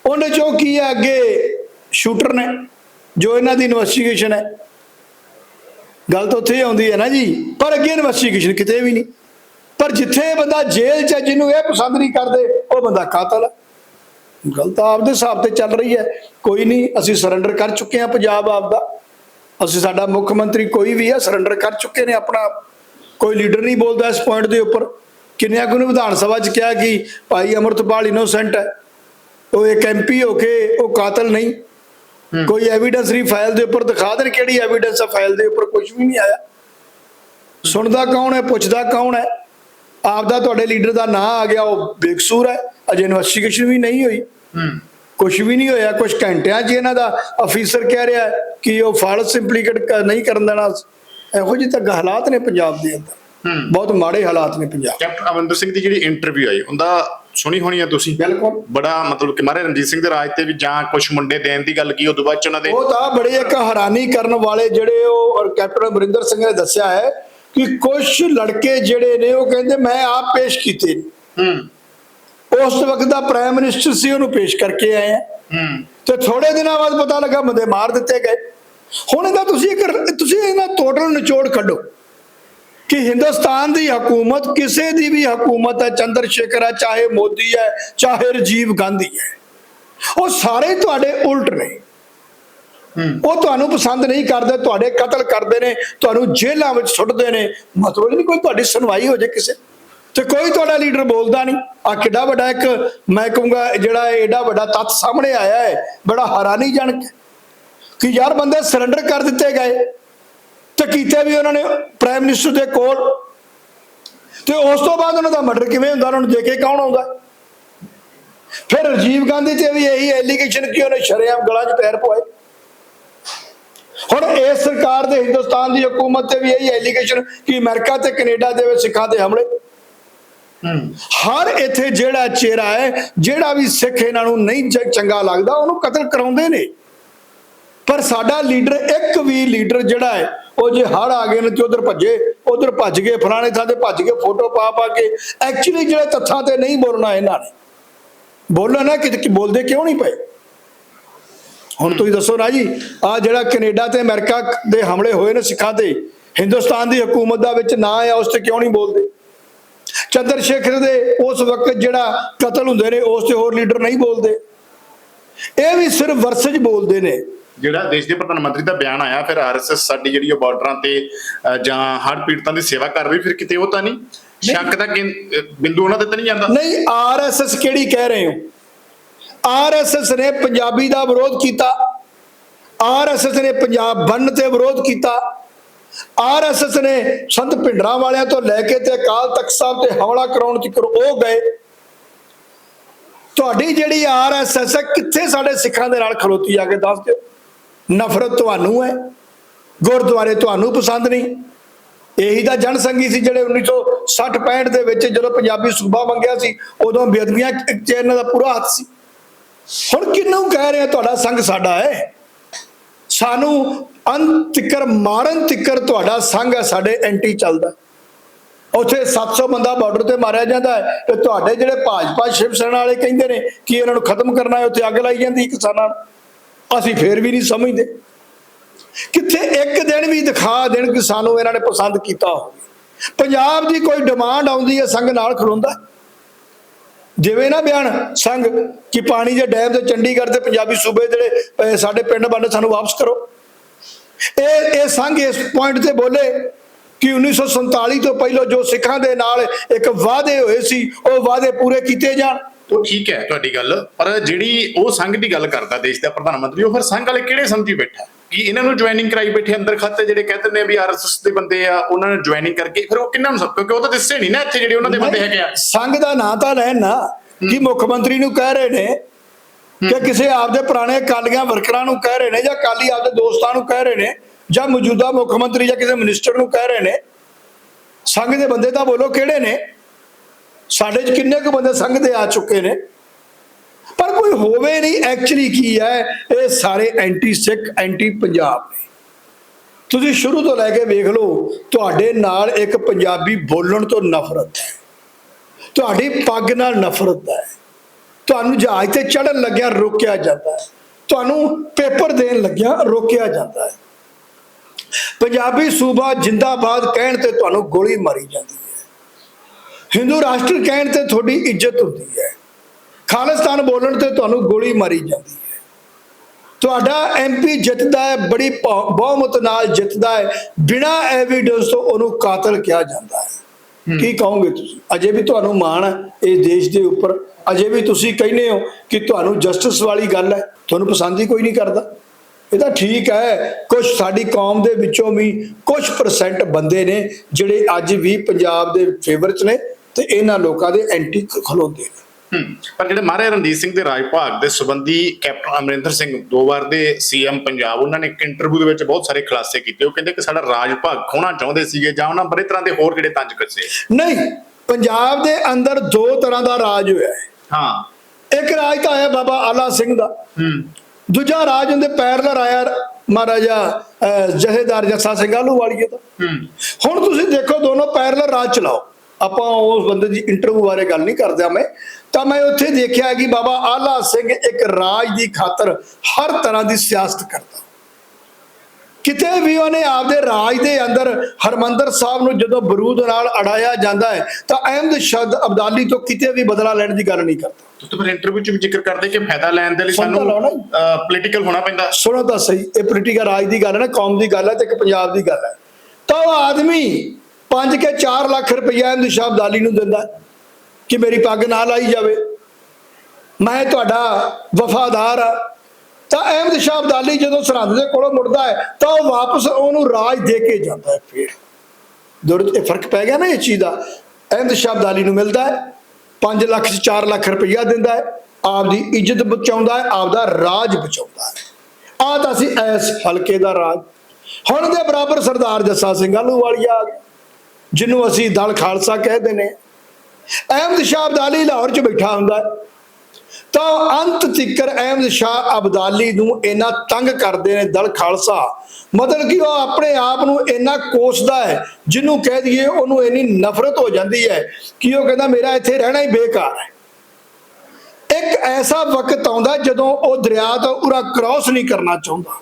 ਉਹਦੇ ਚੋਂ ਕੀ ਹੈ ਅੱਗੇ ਸ਼ੂਟਰ ਨੇ ਜੋ ਇਹਨਾਂ ਦੀ ਇਨਵੈਸਟੀਗੇਸ਼ਨ ਹੈ। ਗੱਲ ਤਾਂ ਉੱਥੇ ਆਉਂਦੀ ਹੈ ਨਾ ਜੀ ਪਰ ਅੱਗੇ ਇਨਵੈਸਟੀਗੇਸ਼ਨ ਕਿਤੇ ਵੀ ਨਹੀਂ। ਪਰ ਜਿੱਥੇ ਬੰਦਾ ਜੇਲ੍ਹ 'ਚ ਜਿਹਨੂੰ ਇਹ ਪਸੰਦ ਨਹੀਂ ਕਰਦੇ ਉਹ ਬੰਦਾ ਕਾਤਲ ਹੈ। ਗੱਲ ਤਾਂ ਆਪਦੇ ਹਿਸਾਬ ਤੇ ਚੱਲ ਰਹੀ ਹੈ। ਕੋਈ ਨਹੀਂ ਅਸੀਂ ਸਰੈਂਡਰ ਕਰ ਚੁੱਕੇ ਹਾਂ ਪੰਜਾਬ ਆਪ ਦਾ ਅਸੀਂ ਸਾਡਾ ਮੁੱਖ ਮੰਤਰੀ ਕੋਈ ਵੀ ਹੈ ਸਰੈਂਡਰ ਕਰ ਚੁੱਕੇ ਨੇ ਆਪਣਾ। ਕੋਈ ਲੀਡਰ ਨਹੀਂ ਬੋਲਦਾ ਇਸ ਪੁਆਇੰਟ ਦੇ ਉੱਪਰ। ਕਿੰਨਿਆਂ ਕੁ ਨੂੰ ਵਿਧਾਨ ਸਭਾ 'ਚ ਕਿਹਾ ਕਿ ਭਾਈ ਅਮਰਤਪਾਲ ਇਨੋਸੈਂਟ ਹੈ ਉਹ ਇੱਕ ਐਮਪੀ ਹੋ ਕੇ ਉਹ ਕਾਤਲ ਨਹੀਂ। ਕੋਈ ਐਵੀਡੈਂਸ ਨਹੀਂ ਫਾਈਲ ਦੇ ਉੱਪਰ ਦਿਖਾ ਦੇਣ ਕਿਹੜੀ ਐਵੀਡੈਂਸ ਹੈ ਫਾਈਲ ਦੇ ਉੱਪਰ ਕੁਝ ਵੀ ਨਹੀਂ ਆਇਆ। ਸੁਣਦਾ ਕੌਣ ਹੈ ਪੁੱਛਦਾ ਕੌਣ ਹੈ? ਆਪਦਾ ਤੁਹਾਡੇ ਲੀਡਰ ਦਾ ਨਾਂ ਆ ਗਿਆ ਉਹ ਬੇਕਸੂਰ ਹੈ ਅਜੇ ਇਨਵੈਸਟੀਗੇਸ਼ਨ ਵੀ ਨਹੀਂ ਹੋਈ। ਕੁਝ ਵੀ ਨਹੀਂ ਹੋਇਆ ਕੁਝ ਘੰਟਿਆਂ 'ਚ ਇਹਨਾਂ ਦਾ ਅਫੀਸਰ ਕਹਿ ਰਿਹਾ ਕਿ ਉਹ ਫਾਲਸ ਇੰਪਲੀਕੇਟ ਨਹੀਂ ਕਰਨ ਦੇਣਾ। ਇਹੋ ਜਿਹੇ ਤਾਂ ਹਾਲਾਤ ਨੇ ਪੰਜਾਬ ਦੇ ਅੰਦਰ। ਬਹੁਤ ਮਾੜੇ ਹਾਲਾਤ ਨੇ ਪੰਜਾਬ। ਕੈਪਟਨ ਅਮਰਿੰਦਰ ਸਿੰਘ ਦੀ ਜਿਹੜੀ ਇੰਟਰਵਿਊ ਆਈ ਉਹਦਾ ਸੁਣੀ ਹੋਣੀ ਆ ਤੁਸੀਂ? ਬਿਲਕੁਲ। ਬੜਾ ਮਤਲਬ ਕਿ ਮਹਾਰਾਜ ਰਣਜੀਤ ਸਿੰਘ ਦੇ ਰਾਜ ਤੇ ਵੀ ਜਾਂ ਕੁਝ ਮੁੰਡੇ ਦੇਣ ਦੀ ਗੱਲ ਕੀ ਉਦੋਂ ਬਾਅਦ ਚ ਉਹਨਾਂ ਦੇ ਉਹ ਤਾਂ ਬੜੇ ਇੱਕ ਹੈਰਾਨੀ ਕਰਨ ਵਾਲੇ ਜਿਹੜੇ ਉਹ ਔਰ ਕੈਪਟਨ ਅਮਰਿੰਦਰ ਸਿੰਘ ਨੇ ਦੱਸਿਆ ਹੈ ਕਿ ਕੁਝ ਲੜਕੇ ਜਿਹੜੇ ਨੇ ਉਹ ਕਹਿੰਦੇ ਮੈਂ ਆਪ ਪੇਸ਼ ਕੀਤੇ। ਹੂੰ। ਉਸ ਵਕਤ ਦਾ ਪ੍ਰਾਈਮ ਮਿਨਿਸਟਰ ਸੀ ਉਹਨੂੰ ਪੇਸ਼ ਕਰਕੇ ਆਏ ਆ। ਹੂੰ। ਤੇ ਥੋੜੇ ਦਿਨਾਂ ਬਾਅਦ ਪਤਾ ਲੱਗਾ ਬੰਦੇ ਮਾਰ ਦਿੱਤੇ ਗਏ। ਹੁਣ ਇਹਦਾ ਤੁਸੀਂ ਇੱਕ ਤੁਸੀਂ ਇਹਨਾਂ ਟੋਟਲ ਨਿਚੋੜ ਕੱਢੋ। ਕਿ ਹਿੰਦੁਸਤਾਨ ਦੀ ਹਕੂਮਤ ਕਿਸੇ ਦੀ ਵੀ ਹਕੂਮਤ ਹੈ ਚੰਦਰ ਸ਼ੇਖਰ ਹੈ ਚਾਹੇ ਮੋਦੀ ਹੈ ਚਾਹੇ ਰਾਜੀਵ ਗਾਂਧੀ ਹੈ। ਉਹ ਸਾਰੇ ਤੁਹਾਡੇ ਉਲਟ ਨੇ। ਉਹ ਤੁਹਾਨੂੰ ਪਸੰਦ ਨਹੀਂ ਕਰਦੇ ਤੁਹਾਡੇ ਕਤਲ ਕਰਦੇ ਨੇ ਤੁਹਾਨੂੰ ਜੇਲ੍ਹਾਂ ਵਿੱਚ ਸੁੱਟਦੇ ਨੇ। ਮਤਲਬ ਨਹੀਂ ਕੋਈ ਤੁਹਾਡੀ ਸੁਣਵਾਈ ਹੋ ਜੇ ਕਿਸੇ। ਤੇ ਕੋਈ ਤੁਹਾਡਾ ਲੀਡਰ ਬੋਲਦਾ ਨਹੀਂ। ਆ ਕਿੱਡਾ ਵੱਡਾ ਇੱਕ ਮੈਂ ਕਹੂੰਗਾ ਜਿਹੜਾ ਇਹ ਏਡਾ ਵੱਡਾ ਤੱਥ ਸਾਹਮਣੇ ਆਇਆ ਹੈ ਬੜਾ ਹੈਰਾਨੀ ਜਨਕ ਹੈ। ਕਿ ਯਾਰ ਬੰਦੇ ਸਰੈਂਡਰ ਕਰ ਦਿੱਤੇ ਗਏ। ਤੇ ਕੀਤੇ ਵੀ ਉਹਨਾਂ ਨੇ ਪ੍ਰਾਈਮ ਮਿਨਿਸਟਰ ਦੇ ਕੋਲ। ਤੇ ਉਸ ਤੋਂ ਬਾਅਦ ਉਹਨਾਂ ਦਾ ਮਰਡਰ ਕਿਵੇਂ ਹੁੰਦਾ, ਉਹਨਾਂ ਨੂੰ ਦੇ ਕੇ ਕੌਣ ਆਉਂਦਾ? ਫਿਰ ਰਾਜੀਵ ਗਾਂਧੀ ਤੇ ਵੀ ਇਹੀ ਐਲੀਗੇਸ਼ਨ ਕਿ ਉਹਨੇ ਸ਼ਰੇਆਮ ਗਲਾਂ 'ਚ ਪੈਰ ਪਵਾਏ। ਹੁਣ ਇਸ ਸਰਕਾਰ ਦੇ ਹਿੰਦੁਸਤਾਨ ਦੀ ਹਕੂਮਤ ਤੇ ਵੀ ਇਹੀ ਐਲੀਗੇਸ਼ਨ ਕਿ ਅਮਰੀਕਾ ਤੇ ਕੈਨੇਡਾ ਦੇ ਵਿੱਚ ਸਿੱਖਾਂ ਦੇ ਹਮਲੇ। ਹਰ ਇੱਥੇ ਜਿਹੜਾ ਚਿਹਰਾ ਹੈ, ਜਿਹੜਾ ਵੀ ਸਿੱਖ ਇਹਨਾਂ ਨੂੰ ਨਹੀਂ ਚੰਗਾ ਲੱਗਦਾ, ਉਹਨੂੰ ਕਤਲ ਕਰਾਉਂਦੇ ਨੇ। ਪਰ ਸਾਡਾ ਲੀਡਰ ਇੱਕ ਵੀ ਲੀਡਰ ਜਿਹੜਾ ਹੈ, ਉਹ ਜੇ ਹੜ ਆ ਗਏ ਨੇ ਤੇ ਉਧਰ ਭੱਜੇ, ਉਧਰ ਭੱਜ ਗਏ, ਫਲਾਣੇ ਥਾਂ ਤੇ ਭੱਜ ਗਏ, ਫੋਟੋ ਪਾ ਪਾ ਕੇ ਐਕਚੁਅਲੀ ਜਿਹੜੇ ਤੱਥਾਂ ਤੇ ਨਹੀਂ ਬੋਲਣਾ ਇਹਨਾਂ ਨੇ। ਬੋਲਣਾ ਨਾ ਕਿ ਬੋਲਦੇ ਕਿਉਂ ਨਹੀਂ ਪਏ? ਹੁਣ ਤੁਸੀਂ ਦੱਸੋ ਨਾ ਜੀ ਆ ਜਿਹੜਾ ਕੈਨੇਡਾ ਤੇ ਅਮਰੀਕਾ ਦੇ ਹਮਲੇ ਹੋਏ ਨੇ ਸਿੱਖਾਂ ਤੇ, ਹਿੰਦੁਸਤਾਨ ਦੀ ਹਕੂਮਤ ਦਾ ਵਿੱਚ ਨਾ ਆ ਉਸ ਤੇ ਕਿਉਂ ਨਹੀਂ ਬੋਲਦੇ? ਚੰਦਰ ਸ਼ੇਖਰ ਦੇ ਉਸ ਵਕਤ ਜਿਹੜਾ ਕਤਲ ਹੁੰਦੇ ਨੇ, ਉਸ ਤੇ ਹੋਰ ਲੀਡਰ ਨਹੀਂ ਬੋਲਦੇ। ਇਹ ਵੀ ਸਿਰਫ ਵਰਸਜ ਬੋਲਦੇ ਨੇ। ਜਿਹੜਾ ਦੇਸ਼ ਦੇ ਪ੍ਰਧਾਨ ਮੰਤਰੀ ਦਾ ਬਿਆਨ ਆਇਆ ਫਿਰ ਆਰਐਸਐਸ ਸਾਡੀ ਜਿਹੜੀ ਉਹ ਬਾਰਡਰਾਂ ਤੇ ਜਾਂ ਹੜ੍ਹ ਪੀੜਤਾਂ ਦੀ ਸੇਵਾ ਕਰ ਰਹੀ ਫਿਰ ਕਿਤੇ ਉਹ ਤਾਂ ਨਹੀਂ? ਸ਼ੱਕ ਦਾ ਬਿੰਦੂ ਉਹਨਾਂ ਤੇ ਤਾਂ ਨਹੀਂ ਜਾਂਦਾ? ਨਹੀਂ ਆਰਐਸਐਸ ਕਿਹੜੀ ਕਹਿ ਰਹੇ ਹੋ? ਆਰਐਸਐਸ ਨੇ ਪੰਜਾਬੀ ਦਾ ਵਿਰੋਧ ਕੀਤਾ। ਆਰਐਸਐਸ ਨੇ ਪੰਜਾਬ ਬੰਨ ਤੇ ਵਿਰੋਧ ਕੀਤਾ। ਆਰਐਸਐਸ ਨੇ ਸੰਤ ਭਿੰਡਰਾਂ ਵਾਲਿਆਂ ਤੋਂ ਲੈ ਕੇ ਤੇ ਅਕਾਲ ਤਖਤ ਸਾਹਿਬ ਤੇ ਹਮਲਾ ਕਰਾਉਣ ਤੱਕ ਉਹ ਗਏ। ਤੁਹਾਡੀ ਜਿਹੜੀ ਆਰਐਸਐਸ ਹੈ ਕਿੱਥੇ ਸਾਡੇ ਸਿੱਖਾਂ ਦੇ ਨਾਲ ਖਲੋਤੀ ਆ ਕੇ ਦੱਸ ਦਿਓ। ਨਫ਼ਰਤ ਤੁਹਾਨੂੰ ਹੈ, ਗੁਰਦੁਆਰੇ ਤੁਹਾਨੂੰ ਪਸੰਦ ਨਹੀਂ। ਇਹੀ ਤਾਂ ਜਨਸੰਘੀ ਸੀ ਜਿਹੜੇ 1960 65 ਦੇ ਵਿੱਚ ਜਦੋਂ ਪੰਜਾਬੀ ਸੂਬਾ ਮੰਗਿਆ ਸੀ, ਉਦੋਂ ਬੇਅਦਬੀਆਂ ਚ ਇਹਨਾਂ ਦਾ ਪੂਰਾ ਹੱਥ ਸੀ। ਹੁਣ ਕਿੰਨੂੰ ਕਹਿ ਰਿਹਾ ਤੁਹਾਡਾ ਸੰਘ ਸਾਡਾ ਹੈ? ਸਾਨੂੰ ਅੰਤ ਤਿਕਰ ਮਾਰਨ ਤਿਕਰ ਤੁਹਾਡਾ ਸੰਘ ਹੈ, ਸਾਡੇ ਐਂਟੀ ਚੱਲਦਾ। ਉੱਥੇ 700 ਬੰਦਾ ਬਾਰਡਰ ਤੇ ਮਾਰਿਆ ਜਾਂਦਾ ਹੈ ਤੇ ਤੁਹਾਡੇ ਜਿਹੜੇ ਭਾਜਪਾ ਸ਼ਿਵ ਸੈਨਾ ਵਾਲੇ ਕਹਿੰਦੇ ਨੇ ਕਿ ਇਹਨਾਂ ਨੂੰ ਖਤਮ ਕਰਨਾ ਹੈ, ਉੱਥੇ ਅੱਗ ਲਾਈ ਜਾਂਦੀ ਕਿਸਾਨਾਂ ਨੂੰ। ਅਸੀਂ ਫੇਰ ਵੀ ਨਹੀਂ ਸਮਝਦੇ। ਕਿੱਥੇ ਇੱਕ ਦਿਨ ਵੀ ਦਿਖਾ ਦੇਣ ਕਿ ਸਾਨੂੰ ਇਹਨਾਂ ਨੇ ਪਸੰਦ ਕੀਤਾ ਹੋਵੇ। ਪੰਜਾਬ ਦੀ ਕੋਈ ਡਿਮਾਂਡ ਆਉਂਦੀ ਹੈ, ਸੰਘ ਨਾਲ ਖਲੋਂਦਾ ਜਿਵੇਂ ਨਾ ਬਿਆਨ, ਸੰਘ, ਕਿ ਪਾਣੀ ਦੇ ਡੈਮ ਤੇ ਚੰਡੀਗੜ੍ਹ ਤੇ ਪੰਜਾਬੀ ਸੂਬੇ ਜਿਹੜੇ ਸਾਡੇ ਪਿੰਡ ਬੰਨ ਸਾਨੂੰ ਵਾਪਸ ਕਰੋ। ਇਹ ਇਹ ਸੰਘ ਇਸ ਪੁਆਇੰਟ ਤੇ ਬੋਲੇ ਕਿ 1947 ਤੋਂ ਪਹਿਲਾਂ ਜੋ ਸਿੱਖਾਂ ਦੇ ਨਾਲ ਇੱਕ ਵਾਅਦੇ ਹੋਏ ਸੀ, ਉਹ ਵਾਅਦੇ ਪੂਰੇ ਕੀਤੇ ਜਾਣ। ਉਹ ਠੀਕ ਹੈ ਤੁਹਾਡੀ ਗੱਲ ਪਰ ਜਿਹੜੀ ਉਹ ਸੰਘ ਦੀ ਗੱਲ ਕਰਦਾ ਦੇਸ਼ ਦਾ ਪ੍ਰਧਾਨ ਮੰਤਰੀ ਉਹ ਫਿਰ ਸੰਘ ਵਾਲੇ ਕਿਹੜੇ ਸਮਝੀ ਬੈਠਾ? ਕਿ ਇਹਨਾਂ ਨੂੰ ਜੁਆਇਨਿੰਗ ਕਰਾਈ ਬੈਠੇ ਅੰਦਰ ਖਾਤੇ ਜਿਹੜੇ ਕਹਿੰਦੇ ਨੇ ਵੀ ਆਰਐਸਐਸ ਦੇ ਬੰਦੇ ਆ ਉਹਨਾਂ ਨੇ ਜੁਆਇਨਿੰਗ ਕਰਕੇ ਫਿਰ ਉਹ ਕਿੰਨਾਂ ਨੂੰ ਸਭ ਕਿਉਂਕਿ ਉਹ ਤਾਂ ਦੱਸੇ ਨਹੀਂ ਨਾ ਇੱਥੇ ਜਿਹੜੇ ਉਹਨਾਂ ਦੇ ਬੰਦੇ ਹੈਗੇ ਆ। ਸੰਘ ਦਾ ਨਾਂ ਤਾਂ ਲੈਣ ਨਾ ਕਿ ਮੁੱਖ ਮੰਤਰੀ ਨੂੰ ਕਹਿ ਰਹੇ ਨੇ ਕਿ ਕਿਸੇ ਆਪਦੇ ਪੁਰਾਣੇ ਅਕਾਲੀਆਂ ਵਰਕਰਾਂ ਨੂੰ ਕਹਿ ਰਹੇ ਨੇ ਜਾਂ ਅਕਾਲੀ ਆਪਦੇ ਦੋਸਤਾਂ ਨੂੰ ਕਹਿ ਰਹੇ ਨੇ ਜਾਂ ਮੌਜੂਦਾ ਮੁੱਖ ਮੰਤਰੀ ਜਾਂ ਕਿਸੇ ਮਿਨਿਸਟਰ ਨੂੰ ਕਹਿ ਰਹੇ ਨੇ। ਸੰਘ ਦੇ ਬੰਦੇ ਤਾਂ ਬੋਲੋ ਕਿਹੜੇ ਨੇ? ਸਾਡੇ 'ਚ ਕਿੰਨੇ ਕੁ ਬੰਦੇ ਸੰਘ ਦੇ ਆ ਚੁੱਕੇ ਨੇ? ਪਰ ਕੋਈ ਹੋਵੇ ਨਹੀਂ ਐਕਚੁਅਲੀ ਕੀ ਹੈ? ਇਹ ਸਾਰੇ ਐਂਟੀ ਸਿੱਖ ਐਂਟੀ ਪੰਜਾਬ ਨੇ। ਤੁਸੀਂ ਸ਼ੁਰੂ ਤੋਂ ਲੈ ਕੇ ਵੇਖ ਲਓ, ਤੁਹਾਡੇ ਨਾਲ ਇੱਕ ਪੰਜਾਬੀ ਬੋਲਣ ਤੋਂ ਨਫ਼ਰਤ ਹੈ। ਤੁਹਾਡੀ ਪੱਗ ਨਾਲ ਨਫ਼ਰਤ ਹੈ। ਤੁਹਾਨੂੰ ਜਹਾਜ਼ ਤੇ ਚੜਨ ਲੱਗਿਆ ਰੋਕਿਆ ਜਾਂਦਾ ਹੈ। ਤੁਹਾਨੂੰ ਪੇਪਰ ਦੇਣ ਲੱਗਿਆ ਰੋਕਿਆ ਜਾਂਦਾ ਹੈ। ਪੰਜਾਬੀ ਸੂਬਾ ਜਿੰਦਾਬਾਦ ਕਹਿਣ ਤੇ ਤੁਹਾਨੂੰ ਗੋਲੀ ਮਾਰੀ ਜਾਂਦੀ ਹੈ। ਹਿੰਦੂ ਰਾਸ਼ਟਰ ਕਹਿਣ ਤੇ ਤੁਹਾਡੀ ਇੱਜ਼ਤ ਹੁੰਦੀ ਹੈ। ਖਾਲਿਸਤਾਨ ਬੋਲਣ ਤੇ ਤੁਹਾਨੂੰ ਗੋਲੀ ਮਾਰੀ ਜਾਂਦੀ ਹੈ। ਤੁਹਾਡਾ ਐਮਪੀ ਜਿੱਤਦਾ ਹੈ ਬੜੀ ਬਹੁ- ਬਹੁਮਤ ਨਾਲ ਜਿੱਤਦਾ ਹੈ। ਬਿਨਾ ਐਵੀਡੈਂਸ ਤੋਂ ਉਹਨੂੰ ਕਾਤਲ ਕਿਹਾ ਜਾਂਦਾ ਹੈ। ਕੀ ਕਹੋਗੇ ਤੁਸੀਂ? ਅਜੇ ਵੀ ਤੁਹਾਨੂੰ ਮਾਣ ਹੈ ਇਸ ਦੇਸ਼ ਦੇ ਉੱਪਰ। ਅਜੇ ਵੀ ਤੁਸੀਂ ਕਹਿੰਦੇ ਹੋ ਕਿ ਤੁਹਾਨੂੰ ਜਸਟਿਸ ਵਾਲੀ ਗੱਲ ਹੈ। ਤੁਹਾਨੂੰ ਪਸੰਦ ਹੀ ਕੋਈ ਨਹੀਂ ਕਰਦਾ। ਇਹ ਤਾਂ ਠੀਕ ਹੈ ਕੁਝ ਸਾਡੀ ਕੌਮ ਦੇ ਵਿੱਚੋਂ ਵੀ ਕੁਝ ਪਰਸੈਂਟ ਬੰਦੇ ਨੇ ਜਿਹੜੇ ਅੱਜ ਵੀ ਪੰਜਾਬ ਦੇ ਫੇਵਰ 'ਚ ਨੇ। ਤੇ ਇਹਨਾਂ ਲੋਕਾਂ ਦੇ ਐਂਟੀ ਖਲੋਂਦੇ ਨੇ। ਪਰ ਜਿਹੜੇ ਮਹਾਰਾਜਾ ਰਣਜੀਤ ਸਿੰਘ ਦੇ ਰਾਜ ਭਾਗ ਦੇ ਸੰਬੰਧੀ ਕੈਪਟਨ ਅਮਰਿੰਦਰ ਸਿੰਘ ਦੋ ਵਾਰ ਦੇ ਸੀਐਮ ਪੰਜਾਬ ਉਹਨਾਂ ਨੇ ਇੱਕ ਇੰਟਰਵਿਊ ਦੇ ਵਿੱਚ ਬਹੁਤ ਸਾਰੇ ਖੁਲਾਸੇ ਕੀਤੇ। ਉਹ ਕਹਿੰਦੇ ਕਿ ਸਾਡਾ ਰਾਜ ਭਾਗ ਖੋਣਾ ਚਾਹੁੰਦੇ ਸੀਗੇ ਜਾਂ ਉਹਨਾਂ ਬੜੇ ਤਰ੍ਹਾਂ ਦੇ ਹੋਰ ਜਿਹੜੇ ਤੰਜ ਕੱਸੇ ਨਹੀਂ ਪੰਜਾਬ ਦੇ ਅੰਦਰ ਦੋ ਤਰ੍ਹਾਂ ਦਾ ਰਾਜ ਹੋਇਆ ਹੈ। ਹਾਂ। ਇੱਕ ਰਾਜ ਤਾਂ ਆਇਆ ਬਾਬਾ ਆਲਾ ਸਿੰਘ ਦਾ। ਹੂੰ। ਦੂਜਾ ਰਾਜ ਹੁੰਦੇ ਪੈਰਲਰ ਆਇਆ ਮਹਾਰਾਜਾ ਅਹ, ਜਥੇਦਾਰ ਜੱਸਾ ਸਿੰਘ ਆਲੂਵਾਲੀਏ ਦਾ। ਹੂੰ। ਹੁਣ ਤੁਸੀਂ ਦੇਖੋ ਦੋਨੋਂ ਪੈਰਲਰ ਰਾਜ ਚਲਾਓ। ਆਪਾਂ ਉਸ ਬੰਦੇ ਦੀ ਇੰਟਰਵਿਊ ਬਾਰੇ ਗੱਲ ਨਹੀਂ ਕਰਦਾ ਮੈਂ। ਤਾਂ ਮੈਂ ਉੱਥੇ ਦੇਖਿਆ ਕਿ ਬਾਬਾ ਆਲਾ ਸਿੰਘ ਇੱਕ ਰਾਜ ਦੀ ਖਾਤਰ ਹਰ ਤਰ੍ਹਾਂ ਦੀ ਸਿਆਸਤ ਕਰਦਾ। ਕਿਤੇ ਵੀ ਉਹਨੇ ਆਪਦੇ ਰਾਜ ਦੇ ਅੰਦਰ ਹਰਮੰਦਰ ਸਾਹਿਬ ਨੂੰ ਜਦੋਂ ਬਰੂਦ ਨਾਲ ਅੜਾਇਆ ਜਾਂਦਾ ਹੈ ਤਾਂ ਅਹਿਮਦ ਸ਼ਦ ਅਬਦਾਲੀ ਤੋਂ ਕਿਤੇ ਵੀ ਬਦਲਾ ਲੈਣ ਦੀ ਗੱਲ ਨਹੀਂ ਕਰਦਾ। ਤੁਸੀਂ ਫਿਰ ਇੰਟਰਵਿਊ ਚ ਵੀ ਜ਼ਿਕਰ ਕਰਦੇ ਕਿ ਫਾਇਦਾ ਲੈਣ ਦੇ ਲਈ ਸਾਨੂੰ। ਪੋਲੀਟੀਕਲ ਹੋਣਾ ਪੈਂਦਾ। ਸੁਣੋ ਤਾਂ ਸਹੀ ਇਹ ਪੋਲੀਟੀਕਲ ਰਾਜ ਦੀ ਗੱਲ ਹੈ ਨਾ ਕੌਮ ਦੀ ਗੱਲ ਹੈ ਤੇ ਇੱਕ ਪੰਜਾਬ ਦੀ ਗੱਲ ਹੈ। ਤਾਂ ਉਹ ਆਦਮੀ 5 ਕੇ 4 ਲੱਖ ਰੁਪਈਆ ਅਹਿਮਦ ਸ਼ਾਹ ਅਬਦਾਲੀ ਨੂੰ ਦਿੰਦਾ ਕਿ ਮੇਰੀ ਪੱਗ ਨਾ ਲਾਈ ਜਾਵੇ। ਮੈਂ ਤੁਹਾਡਾ ਵਫਾਦਾਰ ਆ। ਤਾਂ ਅਹਿਮਦ ਸ਼ਾਹ ਅਬਦਾਲੀ ਜਦੋਂ ਸਰਹੰਦ ਦੇ ਕੋਲੋਂ ਮੁੜਦਾ ਹੈ, ਤਾਂ ਉਹ ਵਾਪਸ ਉਹਨੂੰ ਰਾਜ ਦੇ ਕੇ ਜਾਂਦਾ ਹੈ ਫਿਰ। ਦੋਰ ਇਹ ਫ਼ਰਕ ਪੈ ਗਿਆ ਨਾ ਇਹ ਚੀਜ਼ ਦਾ। ਅਹਿਮਦ ਸ਼ਾਹ ਅਬਦਾਲੀ ਨੂੰ ਮਿਲਦਾ ਹੈ 5 ਲੱਖ ਚ 4 ਲੱਖ ਰੁਪਈਆ ਦਿੰਦਾ ਹੈ, ਆਪਦੀ ਇੱਜ਼ਤ ਬਚਾਉਂਦਾ ਹੈ, ਆਪਦਾ ਰਾਜ ਬਚਾਉਂਦਾ ਹੈ। ਆਹ ਤਾਂ ਸੀ ਐਸ ਹਲਕੇ ਦਾ ਰਾਜ। ਹੁਣ ਦੇ ਬਰਾਬਰ ਸਰਦਾਰ ਜੱਸਾ ਸਿੰਘ ਆਲੂ ਵਾਲੀਆ ਆ ਗਿਆ। ਜਿਹਨੂੰ ਅਸੀਂ ਦਲ ਖਾਲਸਾ ਕਹਿੰਦੇ ਨੇ। ਅਹਿਮਦ ਸ਼ਾਹ ਅਬਦਾਲੀ ਲਾਹੌਰ 'ਚ ਬੈਠਾ ਹੁੰਦਾ ਹੈ। ਤਾਂ ਅੰਤ ਤਿੱਕਰ ਅਹਿਮਦ ਸ਼ਾਹ ਅਬਦਾਲੀ ਨੂੰ ਇੰਨਾ ਤੰਗ ਕਰਦੇ ਨੇ ਦਲ ਖਾਲਸਾ। ਮਤਲਬ ਕਿ ਉਹ ਆਪਣੇ ਆਪ ਨੂੰ ਇੰਨਾ ਕੋਸਦਾ ਹੈ, ਜਿਹਨੂੰ ਕਹਿ ਦਈਏ ਉਹਨੂੰ ਇੰਨੀ ਨਫ਼ਰਤ ਹੋ ਜਾਂਦੀ ਹੈ ਕਿ ਉਹ ਕਹਿੰਦਾ ਮੇਰਾ ਇੱਥੇ ਰਹਿਣਾ ਹੀ ਬੇਕਾਰ ਹੈ। ਇੱਕ ਐਸਾ ਵਕਤ ਆਉਂਦਾ ਜਦੋਂ ਉਹ ਦਰਿਆ ਤੋਂ ਉਰਾ ਕ੍ਰਾਸ ਨਹੀਂ ਕਰਨਾ ਚਾਹੁੰਦਾ।